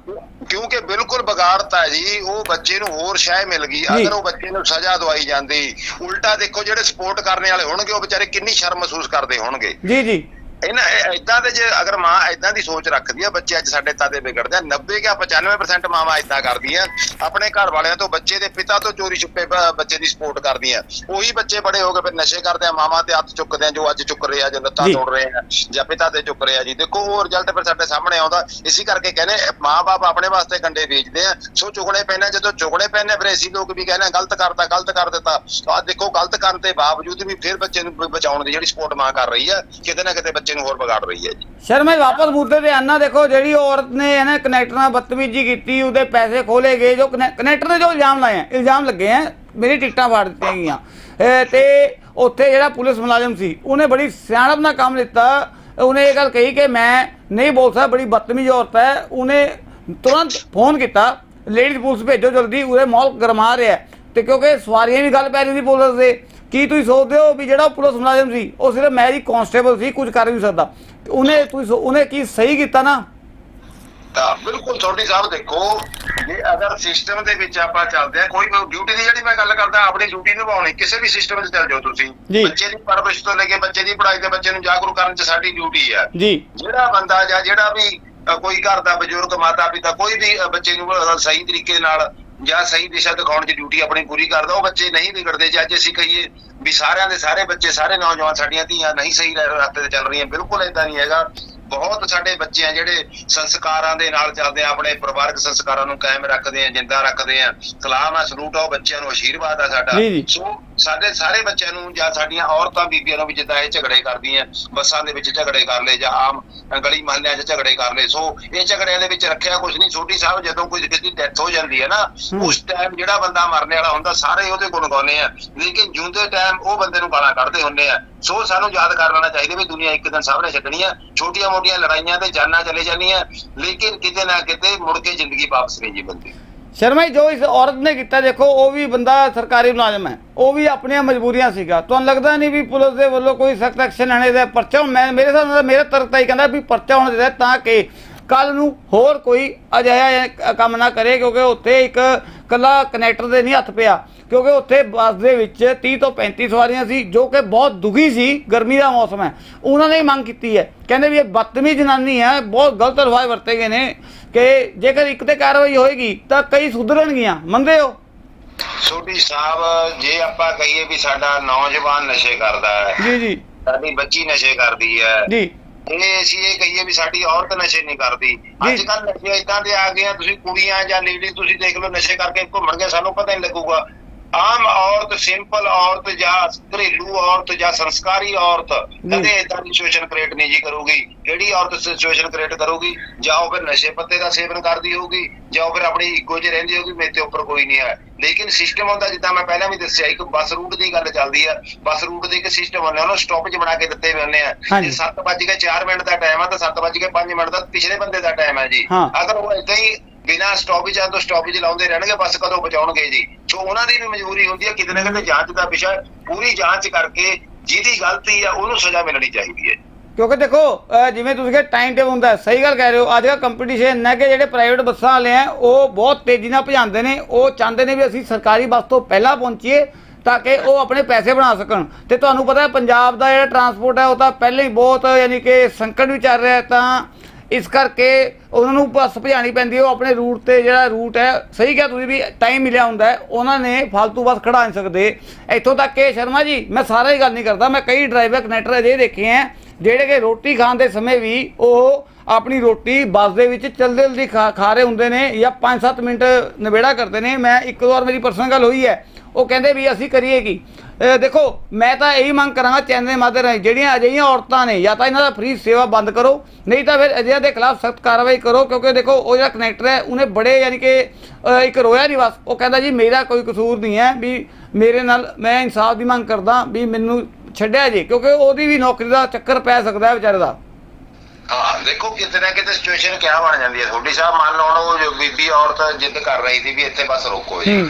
ਕਿਉਂਕਿ ਬਿਲਕੁਲ ਵਿਗਾੜਤਾ ਜੀ ਉਹ ਬੱਚੇ ਨੂੰ ਹੋਰ ਸ਼ੈ ਮਿਲ ਗਈ। ਅਗਰ ਉਹ ਬੱਚੇ ਨੂੰ ਸਜ਼ਾ ਦਵਾਈ ਜਾਂਦੀ। ਉਲਟਾ ਦੇਖੋ ਜਿਹੜੇ ਸਪੋਰਟ ਕਰਨ ਵਾਲੇ ਹੋਣਗੇ ਉਹ ਵਿਚਾਰੇ ਕਿੰਨੀ ਸ਼ਰਮ ਮਹਿਸੂਸ ਕਰਦੇ ਹੋਣਗੇ। ਜੀ ਜੀ। ਇਹਨਾਂ ਇਦਾਂ ਦੇ ਜੇ ਅਗਰ ਮਾਂ ਇਦਾਂ ਦੀ ਸੋਚ ਰੱਖਦੀ ਆ ਬੱਚੇ ਅੱਜ ਸਾਡੇ ਤਾਦੇ ਵਿਗੜਦੇ ਆ 90 ਕਿਆ 95% ਮਾਵਾਂ ਇਦਾਂ ਕਰਦੀਆਂ ਆਪਣੇ ਘਰ ਵਾਲਿਆਂ ਤੋਂ ਬੱਚੇ ਦੇ ਪਿਤਾ ਤੋਂ ਚੋਰੀ ਛੁਪੇ ਬੱਚੇ ਦੀ ਸਪੋਰਟ ਕਰਦੀਆਂ। ਉਹੀ ਬੱਚੇ ਬੜੇ ਹੋ ਕੇ ਫਿਰ ਨਸ਼ੇ ਕਰਦੇ ਆ ਮਾਵਾਂ ਤੇ ਹੱਥ ਚੁੱਕਦੇ ਆ ਜੋ ਅੱਜ ਚੁੱਕ ਰਹੇ ਆ ਜੋ ਲੱਤਾਂ। ਤੋੜ ਰਹੇ ਆ ਜਾਂ ਪਿਤਾ ਤੇ ਚੁੱਕ ਰਹੇ ਆ ਜੀ। ਦੇਖੋ ਉਹ ਰਿਜ਼ਲਟ ਫਿਰ ਸਾਡੇ ਸਾਹਮਣੇ ਆਉਂਦਾ। ਇਸੇ ਕਰਕੇ ਕਹਿੰਦੇ ਮਾਂ-ਬਾਪ ਆਪਣੇ ਵਾਸਤੇ ਕੰਡੇ ਵੇਚਦੇ ਆ। ਸੋ ਚੁਗਣੇ ਪੈਣੇ ਜਦੋਂ ਚੁਗਣੇ ਪੈਣੇ ਫਿਰ ਅਸੀਂ ਲੋਕ ਵੀ ਕਹਿੰਦੇ ਗਲਤ ਕਰਤਾ ਗਲਤ ਕਰ ਦਿੱਤਾ। ਆ ਦੇਖੋ ਗਲਤ ਕਰਨ ਦੇ ਬਾਵਜੂਦ ਵੀ ਫਿਰ ਬੱਚੇ ਨੂੰ ਬਚਾਉਣ ਦੀ ਜਿਹੜੀ ਸਪੋਰਟ ਮਾਂ ਕਰ ਰਹੀ ਆ ਕਿਤੇ ਨਾ ਕਿਤੇ ਬੱਚੇ ਨੂੰ ਹੋਰ ਵਿਗਾੜ ਰਹੀ ਹੈ ਜੀ। ਸ਼ਰਮਾ ਜੀ, ਵਾਪਸ ਮੁੱਦੇ ਤੇ ਆਨਾ ਦੇਖੋ, ਜਿਹੜੀ ਔਰਤ ਨੇ ਇਹਨੇ ਕਨੈਕਟਰ ਨਾਲ ਬਦਤਮੀਜ਼ੀ ਕੀਤੀ, ਉਹਦੇ ਪੈਸੇ ਖੋਲੇ ਗਏ, ਜੋ ਕਨੈ- ਕਨੈਕਟਰ ਨੇ ਜੋ ਇਲਜ਼ਾਮ ਲਾਏ ਆ ਇਲਜ਼ਾਮ ਲੱਗੇ ਆ ਮੇਰੀ ਟਿਕਟਾਂ ਫਾੜ ਦਿੱਤੀਆਂ ਗਈਆਂ। ਤੇ ਉੱਥੇ ਜਿਹੜਾ ਪੁਲਿਸ ਮੁਲਾਜ਼ਮ ਸੀ, ਉਹਨੇ ਬੜੀ ਸਿਆਣਪ ਨਾਲ ਕੰਮ ਲਿੱਤਾ। ਉਹਨੇ ਇਹ ਗੱਲ ਕਹੀ ਕਿ ਮੈਂ ਨਹੀਂ ਬੋਲ ਸਕਦਾ, ਬੜੀ ਬਦਤਮੀਜ਼ ਔਰਤ ਹੈ। ਉਹਨੇ ਤੁਰੰਤ ਫੋਨ ਕੀਤਾ, ਲੇਡੀਜ਼ ਪੁਲਿਸ ਭੇਜੋ ਜਲਦੀ ਉਹਦੇ ਮੌਲ ਗਰਮਾ ਰਿਹਾ ਹੈ। ਤੇ ਕਿਉਂਕਿ ਸਵਾਰੀਆਂ ਵੀ ਗੱਲ ਪੈ ਰਹੀ ਸੀ ਪੁਲਿਸ ਦੇ ਕੀ ਤੁਸੀਂ ਸੋਚਦੇ ਹੋ ਵੀ ਜਿਹੜਾ ਪੁਲਿਸ ਮੁਲਾਜ਼ਮ ਸੀ ਉਹ ਸਿਰਫ ਮੈਰੀ ਕਾਂਸਟੇਬਲ ਸੀ ਕੁਝ ਕਰ ਨਹੀਂ ਸਕਦਾ। ਤੇ ਉਹਨੇ ਤੁਸੀਂ ਉਹਨੇ ਕੀ ਸਹੀ ਕੀਤਾ ਨਾ? ਤਾਂ ਬਿਲਕੁਲ ਛੋਟੀ ਸਾਹਿਬ ਦੇਖੋ ਜੇ ਅਗਰ ਸਿਸਟਮ ਦੇ ਵਿੱਚ ਆਪਾਂ ਚੱਲਦੇ ਆ ਕੋਈ ਡਿਊਟੀ ਦੀ ਜਿਹੜੀ ਮੈਂ ਗੱਲ ਕਰਦਾ ਆਪਣੀ ਡਿਊਟੀ ਨਿਭਾਉਣੀ ਕਿਸੇ ਵੀ ਸਿਸਟਮ 'ਚ ਚੱਲ ਜਾਓ ਤੁਸੀਂ। ਜੀ। ਬੱਚੇ ਦੀ ਪਰਵਰਿਸ਼ ਤੋਂ ਲੈ ਕੇ ਬੱਚੇ ਦੀ ਪੜ੍ਹਾਈ ਤੇ ਬੱਚੇ ਨੂੰ ਜਾਗਰੂਕ ਕਰਨ 'ਚ ਸਾਡੀ ਡਿਊਟੀ ਆ। ਜੀ। ਜਿਹੜਾ ਬੰਦਾ ਜਾਂ ਜਿਹੜਾ ਵੀ ਕੋਈ ਘਰ ਦਾ ਬਜ਼ੁਰਗ ਮਾਤਾ ਪਿਤਾ ਕੋਈ ਵੀ ਬੱਚੇ ਨੂੰ ਸਹੀ ਤਰੀਕੇ ਨਾਲ ਜਾਂ ਸਹੀ ਦਿਸ਼ਾ ਦਿਖਾਉਣ ਦੀ ਡਿਊਟੀ ਆਪਣੀ ਪੂਰੀ ਕਰਦਾ ਉਹ ਬੱਚੇ ਨਹੀਂ ਵਿਗੜਦੇ ਜੇ ਅੱਜ ਅਸੀਂ ਕਹੀਏ ਵੀ ਸਾਰਿਆਂ ਦੇ ਸਾਰੇ ਬੱਚੇ ਸਾਰੇ ਨੌਜਵਾਨ ਸਾਡੀਆਂ ਧੀਆਂ ਨਹੀਂ ਸਹੀ ਰਸਤੇ ਤੇ ਚੱਲ ਰਹੀਆਂ ਬਿਲਕੁਲ ਇਦਾਂ ਨਹੀਂ ਹੈਗਾ। ਬਹੁਤ ਸਾਡੇ ਬੱਚੇ ਆ ਜਿਹੜੇ ਸੰਸਕਾਰਾਂ ਦੇ ਨਾਲ ਚੱਲਦੇ ਆ ਆਪਣੇ ਪਰਿਵਾਰਕ ਸੰਸਕਾਰਾਂ ਨੂੰ ਕਾਇਮ ਰੱਖਦੇ ਆ ਜਿੰਦਾ ਰੱਖਦੇ ਆ। ਸਲਾਮ ਆ ਸਲੂਟ ਆ ਉਹ ਬੱਚਿਆਂ ਨੂੰ ਆਸ਼ੀਰਵਾਦ ਆ ਸਾਡਾ। ਸੋ ਸਾਡੇ ਸਾਰੇ ਬੱਚਿਆਂ ਨੂੰ ਜਾਂ ਸਾਡੀਆਂ ਔਰਤਾਂ ਬੀਬੀਆਂ ਨੂੰ ਵੀ ਜਿੱਦਾਂ ਇਹ ਝਗੜੇ ਕਰਦੀਆਂ ਬੱਸਾਂ ਦੇ ਵਿੱਚ ਝਗੜੇ ਕਰ ਲਏ ਜਾਂ ਆਮ ਗਲੀ ਮਹੱਲਿਆਂ 'ਚ ਝਗੜੇ ਕਰ ਲਏ। ਸੋ ਇਹ ਝਗੜਿਆਂ ਦੇ ਵਿੱਚ ਰੱਖਿਆ ਕੁਝ ਨਹੀਂ। ਛੋਟੀ ਸਾਹਿਬ ਜਦੋਂ ਕੋਈ ਕਿਸੇ ਦੀ ਡੈਥ ਹੋ ਜਾਂਦੀ ਹੈ ਨਾ। ਉਸ ਟਾਈਮ ਜਿਹੜਾ ਬੰਦਾ ਮਰਨੇ ਵਾਲਾ ਹੁੰਦਾ ਸਾਰੇ ਉਹਦੇ ਗੁਣ ਗਾਉਂਦੇ ਆ। ਲੇਕਿਨ ਜਿਉਂਦੇ ਟਾਈਮ ਉਹ ਬੰਦੇ ਨੂੰ ਗਾਲਾਂ ਕੱਢਦੇ ਹੁੰਦੇ ਆ। ਸੋ ਸਾਨੂੰ ਯਾਦ ਕਰ ਲੈਣਾ ਚਾਹੀਦਾ ਵੀ ਦੁਨੀਆ ਇੱਕ ਦਿਨ ਸਾਹਮਣੇ ਛੱਡਣੀ ਆ। ਛੋਟੀਆਂ ਮੋਟੀਆਂ ਲੜਾਈਆਂ ਤੇ ਜਾਨਾਂ ਚਲੇ ਜਾਂਦੀਆਂ। ਲੇਕਿਨ ਕਿਤੇ ਨਾ ਕਿਤੇ ਮੁੜ ਕੇ ਜ਼ਿੰਦਗੀ ਵਾਪਸ ਨਹੀਂ ਜੀ ਮਿਲਦੀ। ਸ਼ਰਮਾ ਜੀ, ਜੋ ਇਸ ਔਰਤ ਨੇ ਕੀਤਾ, ਦੇਖੋ, ਉਹ ਵੀ ਬੰਦਾ ਸਰਕਾਰੀ ਮੁਲਾਜ਼ਮ ਹੈ। ਉਹ ਵੀ ਆਪਣੀਆਂ ਮਜਬੂਰੀਆਂ ਸੀਗਾ। ਤੁਹਾਨੂੰ ਲੱਗਦਾ ਨਹੀਂ ਵੀ ਪੁਲਿਸ ਦੇ ਵੱਲੋਂ ਕੋਈ ਸਖਤ ਐਕਸ਼ਨ ਲੈਣੇ ਦਾ ਪਰਚਾ? ਮੈਂ, ਮੇਰੇ ਹਿਸਾਬ ਨਾਲ ਮੇਰਾ ਤਰਕ ਤਾਂ ਹੀ ਕਹਿੰਦਾ ਵੀ ਪਰਚਾ ਹੋਣਾ ਚਾਹੀਦਾ ਤਾਂ ਕਿ ਕੱਲ ਨੂੰ ਹੋਰ ਕੋਈ ਅਜਿਹਾ ਕੰਮ ਨਾ ਕਰੇ, ਕਿਉਂਕਿ ਉੱਥੇ ਇੱਕ ਕੱਲਾ ਕਨੈਕਟਰ ਦੇ ਨਹੀਂ ਹੱਥ ਪਿਆ। ਕਿਉਂਕਿ ਉੱਥੇ ਬੱਸ ਦੇ ਵਿੱਚ 30 ਤੋਂ 35 ਸਵਾਰੀਆਂ ਸੀ, ਜੋ ਕਿ ਬਹੁਤ ਦੁਖੀ ਸੀ, ਗਰਮੀ ਦਾ ਮੌਸਮ ਹੈ। ਉਹਨਾਂ ਨੇ ਹੀ ਮੰਗ ਕੀਤੀ ਹੈ। ਕਹਿੰਦੇ ਵੀ ਇਹ ਬਦਤਮੀ ਜਨਾਨੀ ਹੈ, ਬਹੁਤ ਗਲਤ ਅਲਫਾਜ਼ ਵਰਤੇ ਗਏ ਨੇ। ਕਿ ਜੇਕਰ ਇੱਕ ਤੇ ਕਾਰਵਾਈ ਹੋਏਗੀ ਤਾਂ ਕਈ ਸੁਧਰਨਗੀਆਂ। ਮੰਨਦੇ ਹੋ? ਸੋਢੀ ਸਾਹਿਬ ਜੇ ਆਪਾਂ ਕਹੀਏ ਵੀ ਸਾਡਾ ਨੌਜਵਾਨ ਨਸ਼ੇ ਕਰਦਾ ਹੈ ਜੀ ਜੀ। ਸਾਡੀ ਬੱਚੀ ਨਸ਼ੇ ਕਰਦੀ ਹੈ ਜੀ। ਇਹ ਅਸੀਂ ਇਹ ਕਹੀਏ ਵੀ ਸਾਡੀ ਔਰਤ ਨਸ਼ੇ ਨਹੀਂ ਕਰਦੀ ਅੱਜ ਕੱਲ ਨਸ਼ੇ ਇਦਾਂ ਦੇ ਆ ਗਏ ਆ ਤੁਸੀਂ ਕੁੜੀਆਂ ਜਾਂ ਲੇਡੀ ਤੁਸੀਂ ਦੇਖ ਲਓ ਨਸ਼ੇ ਕਰਕੇ ਘੁੰਮਣਗੇ ਸਾਨੂੰ ਪਤਾ ਨਹੀਂ ਲੱਗੂਗਾ। ਆਮ ਔਰਤ ਸਿੰਪਲ ਔਰਤ ਜਾਂ ਘਰੇਲੂ ਔਰਤ ਜਾਂ ਸੰਸਕਾਰੀ ਔਰਤ ਕਦੇ ਇਦਾਂ ਦੀ ਸਿਚੁਏਸ਼ਨ ਕ੍ਰੀਏਟ ਨਹੀਂ ਜੀ ਕਰੂਗੀ। ਕਿਹੜੀ ਔਰਤ ਸਿਚੁਏਸ਼ਨ ਕ੍ਰੀਏਟ ਕਰੂਗੀ ਜਾਂ ਉਹ ਫਿਰ ਨਸ਼ੇ ਪੱਤੇ ਦਾ ਸੇਵਨ ਕਰਦੀ ਹੋਊਗੀ ਜਾਂ ਉਹ ਫਿਰ ਆਪਣੀ ਈਗੋ 'ਚ ਰਹਿੰਦੀ ਹੋਊਗੀ ਮੇਰੇ ਤੇ ਉੱਪਰ ਕੋਈ ਨਹੀਂ ਹੈ। ਲੇਕਿਨ ਸਿਸਟਮ ਹੁੰਦਾ ਜਿੱਦਾਂ ਮੈਂ ਪਹਿਲਾਂ ਵੀ ਦੱਸਿਆ ਇੱਕ ਬੱਸ ਰੂਟ ਦੀ ਗੱਲ ਚੱਲਦੀ ਆ ਬੱਸ ਰੂਟ ਦੇ ਇੱਕ ਸਿਸਟਮ ਹੁੰਦਾ ਉਹਨੂੰ ਸਟਾਪੇਜ ਬਣਾ ਕੇ ਦਿੱਤੇ ਹੋਏ ਹੁੰਦੇ ਆ। ਜੇ 7:04 ਮਿੰਟ ਦਾ ਟਾਈਮ ਆ ਤਾਂ 7:05 ਮਿੰਟ ਦਾ ਪਿਛਲੇ ਬੰਦੇ ਦਾ ਟਾਈਮ ਹੈ ਜੀ। ਅਗਰ ਉਹ ਇਦਾਂ ਹੀ ਬਿਨਾਂ ਸਟਾਪੇਜ ਤੋਂ ਸਟਾਪੇਜ ਲਾਉਂਦੇ ਰਹਿਣਗੇ ਬੱਸ ਕਦੋਂ ਪਹੁੰਚਾਉਣਗੇ ਜੀ? ਸੋ ਉਹਨਾਂ ਦੀ ਵੀ ਮਜਬੂਰੀ ਹੁੰਦੀ ਹੈ, ਕਿਤੇ ਨਾ ਕਿਤੇ ਜਾਂਚ ਦਾ ਵਿਸ਼ਾ ਪੂਰੀ ਜਾਂਚ ਕਰਕੇ ਜਿਹਦੀ ਗਲਤੀ ਆ ਉਹਨੂੰ ਸਜ਼ਾ ਮਿਲਣੀ ਚਾਹੀਦੀ ਹੈ। ਕਿਉਂਕਿ ਦੇਖੋ ਜਿਵੇਂ ਤੁਸੀਂ ਕਿਹਾ ਟਾਈਮ ਟੇਬਲ ਹੁੰਦਾ ਸਹੀ ਗੱਲ ਕਹਿ ਰਹੇ ਹੋ। ਅੱਜ ਕੱਲ੍ਹ ਕੰਪੀਟੀਸ਼ਨ ਹੈ ਕਿ ਜਿਹੜੇ ਪ੍ਰਾਈਵੇਟ ਬੱਸਾਂ ਵਾਲੇ ਆ ਉਹ ਬਹੁਤ ਤੇਜ਼ੀ ਨਾਲ ਭਜਾਉਂਦੇ ਨੇ। ਉਹ ਚਾਹੁੰਦੇ ਨੇ ਵੀ ਅਸੀਂ ਸਰਕਾਰੀ ਬੱਸ ਤੋਂ ਪਹਿਲਾਂ ਪਹੁੰਚੀਏ ਤਾਂ ਕਿ ਉਹ ਆਪਣੇ ਪੈਸੇ ਬਣਾ ਸਕਣ। ਤੇ ਤੁਹਾਨੂੰ ਪਤਾ ਹੈ, ਪੰਜਾਬ ਦਾ ਜਿਹੜਾ ਟਰਾਂਸਪੋਰਟ ਹੈ, ਉਹ ਤਾਂ ਪਹਿਲਾਂ ਹੀ ਬਹੁਤ, ਯਾਨੀ ਕਿ ਸੰਕਟ ਵੀ ਚੱਲ ਰਿਹਾ ਤਾਂ ਇਸ ਕਰਕੇ ਉਹਨਾਂ ਨੂੰ ਬੱਸ ਭਜਾਣੀ ਪੈਂਦੀ ਉਹ ਆਪਣੇ ਰੂਟ ਤੇ ਜਿਹੜਾ ਰੂਟ ਹੈ, ਸਹੀ ਕਿਹਾ ਤੁਸੀਂ ਵੀ ਟਾਈਮ ਮਿਲਿਆ ਹੁੰਦਾ ਉਹਨਾਂ ਨੇ ਫालतू ਬੱਸ ਖੜਾ ਨਹੀਂ ਸਕਦੇ। ਇੱਥੋਂ ਤੱਕ ਕਿ ਸ਼ਰਮਾ ਜੀ, ਮੈਂ ਸਾਰਾ ਹੀ ਗੱਲ ਨਹੀਂ ਕਰਦਾ। ਮੈਂ ਕਈ ਡਰਾਈਵਰ ਕਨੈਕਟਰ ਅਜੇ ਦੇਖੇ ਹੈ, ਜਿਹੜੇ ਕਿ ਰੋਟੀ ਖਾਣ ਦੇ ਸਮੇਂ ਵੀ ਉਹ ਆਪਣੀ ਰੋਟੀ ਬੱਸ ਦੇ ਵਿੱਚ ਚਲਦੇ ਚਲਦੀ ਖਾ ਖਾ ਰਹੇ ਹੁੰਦੇ ਨੇ ਜਾਂ 5-7 ਮਿੰਟ ਨਵੇੜਾ ਕਰਦੇ ਨੇ, ਮੈਂ ਇੱਕ ਦੋ ਵਾਰ ਮੇਰੀ ਪਰਸਨਲ ਗੱਲ ਹੋਈ ਹੈ। ਉਹ ਕਹਿੰਦੇ ਵੀ ਅਸੀਂ ਕਰੀਏ ਕੀ? ਦੇਖੋ, ਮੈਂ ਤਾਂ ਇਹੀ ਮੰਗ ਕਰਾਂਗਾ ਚੈਨਲ ਦੇ ਮਾਧਿਅਮ ਰਾਹੀਂ, ਜਿਹੜੀਆਂ ਅਜਿਹੀਆਂ ਔਰਤਾਂ ਨੇ, ਜਾਂ ਤਾਂ ਇਹਨਾਂ ਦਾ ਫ੍ਰੀ ਸੇਵਾ ਬੰਦ ਕਰੋ, ਨਹੀਂ ਤਾਂ ਫਿਰ ਅਜਿਹਾ ਦੇ ਖਿਲਾਫ ਸਖਤ ਕਾਰਵਾਈ ਕਰੋ, ਕਿਉਂਕਿ ਦੇਖੋ, ਉਹ ਜਿਹੜਾ ਕਨੈਕਟਰ ਹੈ, ਉਹਨੇ ਬੜੇ ਯਾਨੀ ਕਿ ਇੱਕ ਰੋਇਆ ਨਹੀਂ ਬਸ। ਉਹ ਕਹਿੰਦਾ ਜੀ, ਮੇਰਾ ਕੋਈ ਕਸੂਰ ਨਹੀਂ ਹੈ ਵੀ ਮੇਰੇ ਨਾਲ ਮੈਂ ਇਨਸਾਫ ਦੀ ਮੰਗ ਕਰਦਾ ਵੀ ਮੈਨੂੰ ਛੱਡਿਆ ਜੇ, ਕਿਉਂਕਿ ਉਹਦੀ ਵੀ ਨੌਕਰੀ ਦਾ ਚੱਕਰ ਪੈ ਸਕਦਾ ਹੈ ਵਿਚਾਰੇ ਦਾ। ਹਾਂ ਦੇਖੋ ਕਿਤੇ ਨਾ ਕਿਤੇ ਸਿਚੁਏਸ਼ਨ ਕਿਆ ਬਣ ਜਾਂਦੀ ਹੈ। ਤੁਹਾਡੀ ਸਾਹਿਬ ਮੰਨ ਲਓ ਉਹ ਜੋ ਬੀਬੀ ਔਰਤ ਜਿੱਦ ਕਰ ਰਹੀ ਸੀ ਵੀ ਇੱਥੇ ਬਸ ਰੋਕੋ ਜੀ।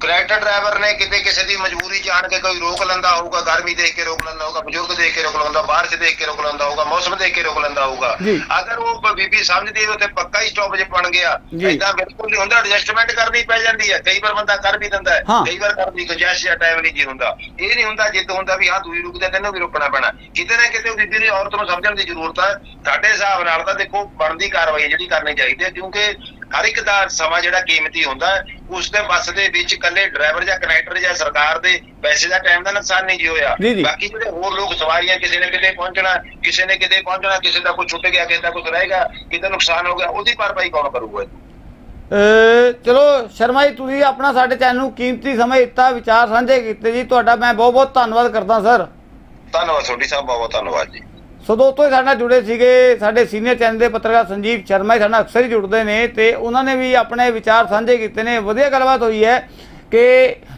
ਕਰੈਕਟਰ ਡਰਾਈਵਰ ਨੇ ਕਿਤੇ ਕਿਸੇ ਦੀ ਮਜਬੂਰੀ ਜਾਣ ਕੇ ਕੋਈ ਰੋਕ ਲੈਂਦਾ ਹੋਊਗਾ ਗਰਮੀ ਦੇਖ ਕੇ ਰੋਕ ਲੈਂਦਾ ਹੋਊਗਾ ਬਜ਼ੁਰਗ ਦੇਖ ਕੇ ਰੋਕ ਲੈਂਦਾ ਬਾਰਿਸ਼ ਦੇਖ ਕੇ ਰੋਕ ਲੈਂਦਾ ਹੋਊਗਾ ਮੌਸਮ ਦੇਖ ਕੇ ਰੋਕ ਲੈਂਦਾ ਹੋਊਗਾ। ਅਗਰ ਉਹ ਬੀਬੀ ਸਮਝਦੀ ਹੈ ਉੱਥੇ ਪੱਕਾ ਹੀ ਸਟਾਪ 'ਚ ਬਣ ਗਿਆ। ਏਦਾਂ ਬਿਲਕੁਲ ਨਹੀਂ ਹੁੰਦਾ ਐਡਜਸਟਮੈਂਟ ਕਰਨੀ ਪੈ ਜਾਂਦੀ ਹੈ ਕਈ ਵਾਰ ਬੰਦਾ ਕਰ ਵੀ ਦਿੰਦਾ। ਕਈ ਵਾਰ ਕਰਦੀ ਗੁੰਜਾਇਸ਼ ਜਾਂ ਟਾਈਮ ਨਹੀਂ ਜੀ ਹੁੰਦਾ ਇਹ ਨਹੀਂ ਹੁੰਦਾ ਜਿੱਦ ਹੁੰਦਾ ਵੀ ਹਾਂ ਤੂੰ ਹੀ ਰੁਕਦਾ ਤੈਨੂੰ ਵੀ ਰੁਕਣਾ ਪੈਣਾ ਕਿਤੇ ਨਾ ਕਿਤੇ ਉਹ ਬੀਬੀ ਦੀ ਔਰਤ ਨੂੰ ਸਮਝਣ ਦੀ ਜ਼ਰੂਰਤ ਹੈ ਸਾਡੇ ਹਿਸਾਬ ਨਾਲ ਤਾਂ ਦੇਖੋ ਬਣਦੀ ਕਾਰਵਾਈ ਜਿਹੜੀ ਕਰਨੀ ਚਾਹੀਦੀ ਹੈ ਕਿਉਂਕਿ ਹਰ ਇੱਕ ਦਾ ਸਮਾਂ ਜਿਹੜਾ ਕੀਮਤੀ ਹੁੰਦਾ ਉਸ ਤੇ ਬੱਸ ਦੇ ਵਿੱਚ ਇਕੱਲੇ ਡਰਾਈਵਰ ਜਾਂ ਕਨੈਕਟਰ ਜਾਂ ਸਰਕਾਰ ਦੇ ਪੈਸੇ ਦਾ ਟਾਈਮ ਦਾ ਨੁਕਸਾਨ ਨਹੀਂ ਜੀ ਹੋਇਆ। ਬਾਕੀ ਜਿਹੜੇ ਹੋਰ ਲੋਕ ਸਵਾਰੀਆਂ ਕਿਸੇ ਨੇ ਕਿਤੇ ਪਹੁੰਚਣਾ ਕਿਸੇ ਨੇ ਕਿਤੇ ਪਹੁੰਚਣਾ ਕਿਸੇ ਦਾ ਕੁਝ ਛੁੱਟ ਗਿਆ ਕਿਸੇ ਦਾ ਕੁਝ ਰਹੇਗਾ ਕਿਤੇ ਨੁਕਸਾਨ ਹੋ ਗਿਆ ਉਹਦੀ ਭਰਪਾਈ ਕੌਣ ਕਰੂਗਾ ਚਲੋ ਸ਼ਰਮਾ ਜੀ ਤੁਸੀਂ ਆਪਣਾ ਸਾਡੇ ਚੈਨਲ ਨੂੰ ਕੀਮਤੀ ਸਮਾਂ ਦਿੱਤਾ ਵਿਚਾਰ ਸਾਂਝੇ ਕੀਤੇ ਜੀ ਤੁਹਾਡਾ ਮੈਂ ਬਹੁਤ ਬਹੁਤ ਧੰਨਵਾਦ ਕਰਦਾ ਸਰ। ਧੰਨਵਾਦ ਛੋਟੀ ਸਾਹਿਬ ਬਹੁਤ ਬਹੁਤ ਧੰਨਵਾਦ ਜੀ। ਸੋ ਦੋਸਤੋ, ਇਹ ਸਾਡੇ ਨਾਲ ਜੁੜੇ ਸੀਗੇ ਸਾਡੇ ਸੀਨੀਅਰ ਚੈਨਲ ਦੇ ਪੱਤਰਕਾਰ ਸੰਜੀਵ ਸ਼ਰਮਾ ਜੀ ਸਾਡੇ ਨਾਲ ਅਕਸਰ ਹੀ ਜੁੜਦੇ ਨੇ ਤੇ ਉਹਨਾਂ ਨੇ ਵੀ ਆਪਣੇ ਵਿਚਾਰ ਸਾਂਝੇ ਕੀਤੇ ਨੇ। ਵਧੀਆ ਗੱਲਬਾਤ ਹੋਈ ਹੈ ਕਿ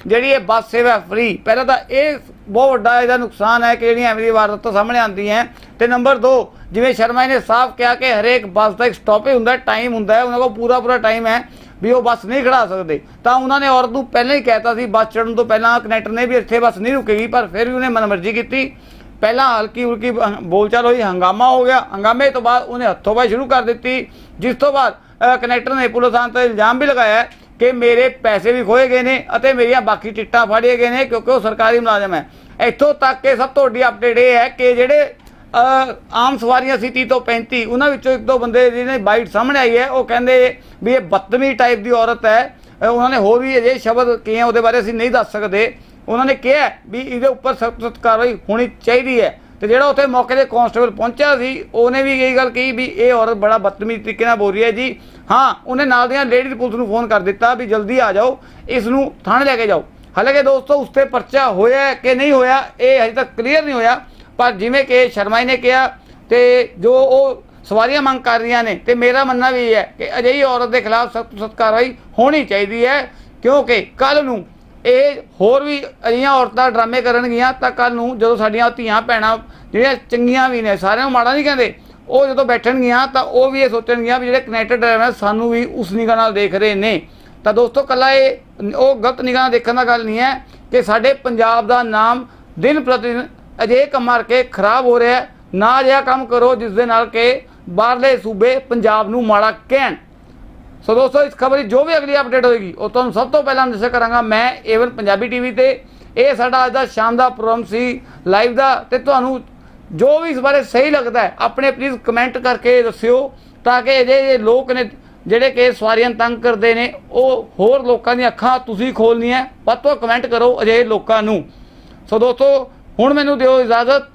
ਜਿਹੜੀ ਇਹ ਬੱਸ ਸੇਵਾ ਫ੍ਰੀ ਪਹਿਲਾਂ ਤਾਂ ਇਹ ਬਹੁਤ ਵੱਡਾ ਇਹਦਾ ਨੁਕਸਾਨ ਹੈ ਕਿ ਜਿਹੜੀਆਂ ਐਵੇਂ ਦੀ ਵਾਰਦਾਤਾਂ ਸਾਹਮਣੇ ਆਉਂਦੀਆਂ ਤੇ ਨੰਬਰ 2 ਜਿਵੇਂ ਸ਼ਰਮਾ ਜੀ ਨੇ ਸਾਫ਼ ਕਿਹਾ ਕਿ ਹਰੇਕ ਬੱਸ ਦਾ ਇੱਕ ਸਟਾਪੇਜ ਹੁੰਦਾ ਟਾਈਮ ਹੁੰਦਾ ਹੈ, ਉਹਨਾਂ ਕੋਲ ਪੂਰਾ ਪੂਰਾ ਟਾਈਮ ਹੈ ਵੀ ਉਹ ਬੱਸ ਨਹੀਂ ਖੜਾ ਸਕਦੇ। ਤਾਂ ਉਹਨਾਂ ਨੇ ਔਰਤ ਨੂੰ ਪਹਿਲਾਂ ਹੀ ਕਹਿਤਾ ਸੀ, ਬੱਸ ਚੜਨ ਤੋਂ ਪਹਿਲਾਂ ਕਨੈਕਟਰ ਨੇ ਵੀ ਇੱਥੇ ਬੱਸ ਨਹੀਂ ਰੁਕੇਗੀ, ਪਰ ਫਿਰ ਵੀ ਉਹਨੇ ਮਨਮਰਜ਼ੀ ਕੀਤੀ। ਪਹਿਲਾਂ ਹਲਕੀ ਹੁਲਕੀ ਬ- ਬੋਲਚਾਲ ਹੋਈ, ਹੰਗਾਮਾ ਹੋ ਗਿਆ। ਹੰਗਾਮੇ ਤੋਂ ਬਾਅਦ ਉਹਨੇ ਹੱਥੋਂਬਾਈ ਸ਼ੁਰੂ ਕਰ ਦਿੱਤੀ। ਜਿਸ ਤੋਂ ਬਾਅਦ ਕਨੈਕਟਰ ਨੇ ਪੁਲਿਸ ਥਾਣੇ ਤੇ ਇਲਜ਼ਾਮ ਵੀ ਲਗਾਇਆ ਕਿ ਮੇਰੇ ਪੈਸੇ ਵੀ ਖੋਏ ਗਏ ਨੇ ਅਤੇ ਮੇਰੀਆਂ ਬਾਕੀ ਟਿਕਟਾਂ ਫੜੀਆਂ ਗਏ ਨੇ ਕਿਉਂਕਿ ਉਹ ਸਰਕਾਰੀ ਮੁਲਾਜ਼ਮ ਹੈ। ਇੱਥੋਂ ਤੱਕ ਕਿ ਸਭ ਤੋਂ ਵੱਡੀ ਅਪਡੇਟ ਇਹ ਹੈ ਕਿ ਜਿਹੜੇ ਆਮ ਸਵਾਰੀਆਂ ਸੀ 30 ਤੋਂ 35 ਉਹਨਾਂ ਵਿੱਚੋਂ ਇੱਕ ਦੋ ਬੰਦੇ ਜਿਹਨੇ ਬਾਈਟ ਸਾਹਮਣੇ ਆਈ ਹੈ, ਉਹ ਕਹਿੰਦੇ ਵੀ ਇਹ ਬਦਤਮੀ ਟਾਈਪ ਦੀ ਔਰਤ ਹੈ। ਉਹਨਾਂ ਨੇ ਹੋਰ ਵੀ ਅਜੇ ਸ਼ਬਦ ਕੀ ਹੈ ਉਹਦੇ ਬਾਰੇ ਅਸੀਂ ਨਹੀਂ ਦੱਸ ਸਕਦੇ। ਉਹਨਾਂ ਨੇ ਕਿਹਾ ਵੀ ਇਹਦੇ ਉੱਪਰ ਸਖਤ ਸਖਤ ਕਾਰਵਾਈ ਹੋਣੀ ਚਾਹੀਦੀ ਹੈ। ਤੇ ਜਿਹੜਾ ਉੱਥੇ ਮੌਕੇ ਤੇ ਕਾਂਸਟੇਬਲ ਪਹੁੰਚਿਆ ਸੀ, ਉਹਨੇ ਵੀ ਇਹ ਗੱਲ ਕਹੀ ਵੀ ਇਹ ਔਰਤ ਬੜਾ ਬਦਤਮੀਜ਼ ਤਰੀਕੇ ਨਾਲ ਬੋਲ ਰਹੀ ਹੈ ਜੀ। ਹਾਂ, ਉਹਨੇ ਨਾਲ ਦੀਆਂ ਲੇਡੀ ਪੁਲਿਸ ਨੂੰ ਫੋਨ ਕਰ ਦਿੱਤਾ ਵੀ ਜਲਦੀ ਆ ਜਾਓ, ਇਸ ਨੂੰ ਥਾਣੇ ਲੈ ਕੇ ਜਾਓ। ਹਾਲਾਂਕਿ ਦੋਸਤੋ, ਉਸ ਤੇ ਪਰਚਾ ਹੋਇਆ ਕਿ ਨਹੀਂ ਹੋਇਆ, ਇਹ ਹਜੇ ਤੱਕ ਕਲੀਅਰ ਨਹੀਂ ਹੋਇਆ। ਪਰ ਜਿਵੇਂ ਕਿ ਸ਼ਰਮਾ ਜੀ ਨੇ ਕਿਹਾ ਤੇ ਜੋ ਉਹ ਸਵਾਰੀਆਂ ਮੰਗ ਕਰ ਰਹੀਆਂ ਨੇ, ਤੇ ਮੇਰਾ ਮੰਨਣਾ ਵੀ ਇਹ ਹੈ ਕਿ ਅਜਿਹੀ ਔਰਤ ਦੇ ਖਿਲਾਫ ਸਖਤ ਸਖਤ ਕਾਰਵਾਈ ਹੋਣੀ ਚਾਹੀਦੀ ਹੈ, ਕਿਉਂਕਿ ਕੱਲ ਨੂੰ ਇਹ ਹੋਰ ਵੀ ਅਜਿਹੀਆਂ ਔਰਤਾਂ ਡਰਾਮੇ ਕਰਨਗੀਆਂ ਤਾਂ ਕੱਲ ਨੂੰ ਜਦੋਂ ਸਾਡੀਆਂ ਧੀਆਂ ਭੈਣਾਂ ਜਿਹੜੀਆਂ ਚੰਗੀਆਂ ਵੀ ਨੇ, ਸਾਰਿਆਂ ਨੂੰ ਮਾੜਾ ਨਹੀਂ ਕਹਿੰਦੇ, ਉਹ ਜਦੋਂ ਬੈਠਣਗੀਆਂ ਤਾਂ ਉਹ ਵੀ ਇਹ ਸੋਚਣਗੀਆਂ ਵੀ ਜਿਹੜੇ ਕਨੈਕਟਡ ਡਰਾਈਵਰ ਸਾਨੂੰ ਵੀ ਉਸ ਨਿਗਾਹ ਨਾਲ ਦੇਖ ਰਹੇ ਨੇ। ਤਾਂ ਦੋਸਤੋ ਕੱਲਾ ਇਹ ਉਹ ਗਲਤ ਨਿਗਾਹ ਨਾਲ ਦੇਖਣ ਦਾ ਗੱਲ ਨਹੀਂ ਹੈ ਕਿ ਸਾਡੇ ਪੰਜਾਬ ਦਾ ਨਾਮ ਦਿਨ ਪ੍ਰਤੀ ਦਿਨ ਅਜਿਹੇ ਕੰਮਾਂ ਕਰਕੇ ਖਰਾਬ ਹੋ ਰਿਹਾ ਨਾ ਅਜਿਹਾ ਕੰਮ ਕਰੋ ਜਿਸ ਦੇ ਨਾਲ ਕਿ ਬਾਹਰਲੇ ਸੂਬੇ ਪੰਜਾਬ ਨੂੰ ਮਾੜਾ ਕਹਿਣ। ਸੋ ਦੋਸਤੋ, ਇਸ ਖਬਰ ਦੀ ਜੋ ਵੀ ਅਗਲੀ ਅਪਡੇਟ ਹੋਏਗੀ, ਉਹ ਤੁਹਾਨੂੰ ਸਭ ਤੋਂ ਪਹਿਲਾਂ ਦੱਸਿਆ ਕਰਾਂਗਾ। ਮੈਂ ਏਵਨ ਪੰਜਾਬੀ ਟੀਵੀ ਤੇ, ਇਹ ਸਾਡਾ ਅੱਜ ਦਾ ਸ਼ਾਮ ਦਾ ਪ੍ਰੋਗਰਾਮ ਸੀ ਲਾਈਵ ਦਾ, ਤੇ ਤੁਹਾਨੂੰ ਜੋ ਵੀ ਇਸ ਬਾਰੇ ਸਹੀ ਲੱਗਦਾ ਹੈ, ਆਪਣੇ ਪਲੀਜ਼ ਕਮੈਂਟ ਕਰਕੇ ਦੱਸਿਓ, ਤਾਂ ਕਿ ਜਿਹੜੇ ਲੋਕ ਨੇ, ਜਿਹੜੇ ਕਿ ਸਵਾਰੀਆਂ ਤੰਗ ਕਰਦੇ ਨੇ, ਉਹ ਹੋਰ ਲੋਕਾਂ ਦੀਆਂ ਅੱਖਾਂ ਤੁਸੀਂ ਖੋਲਣੀਆਂ ਵੱਧ ਤੋਂ ਕਮੈਂਟ ਕਰੋ ਅਜਿਹੇ ਲੋਕਾਂ ਨੂੰ। ਸੋ ਦੋਸਤੋ, ਹੁਣ ਮੈਨੂੰ ਦਿਓ ਇਜਾਜ਼ਤ।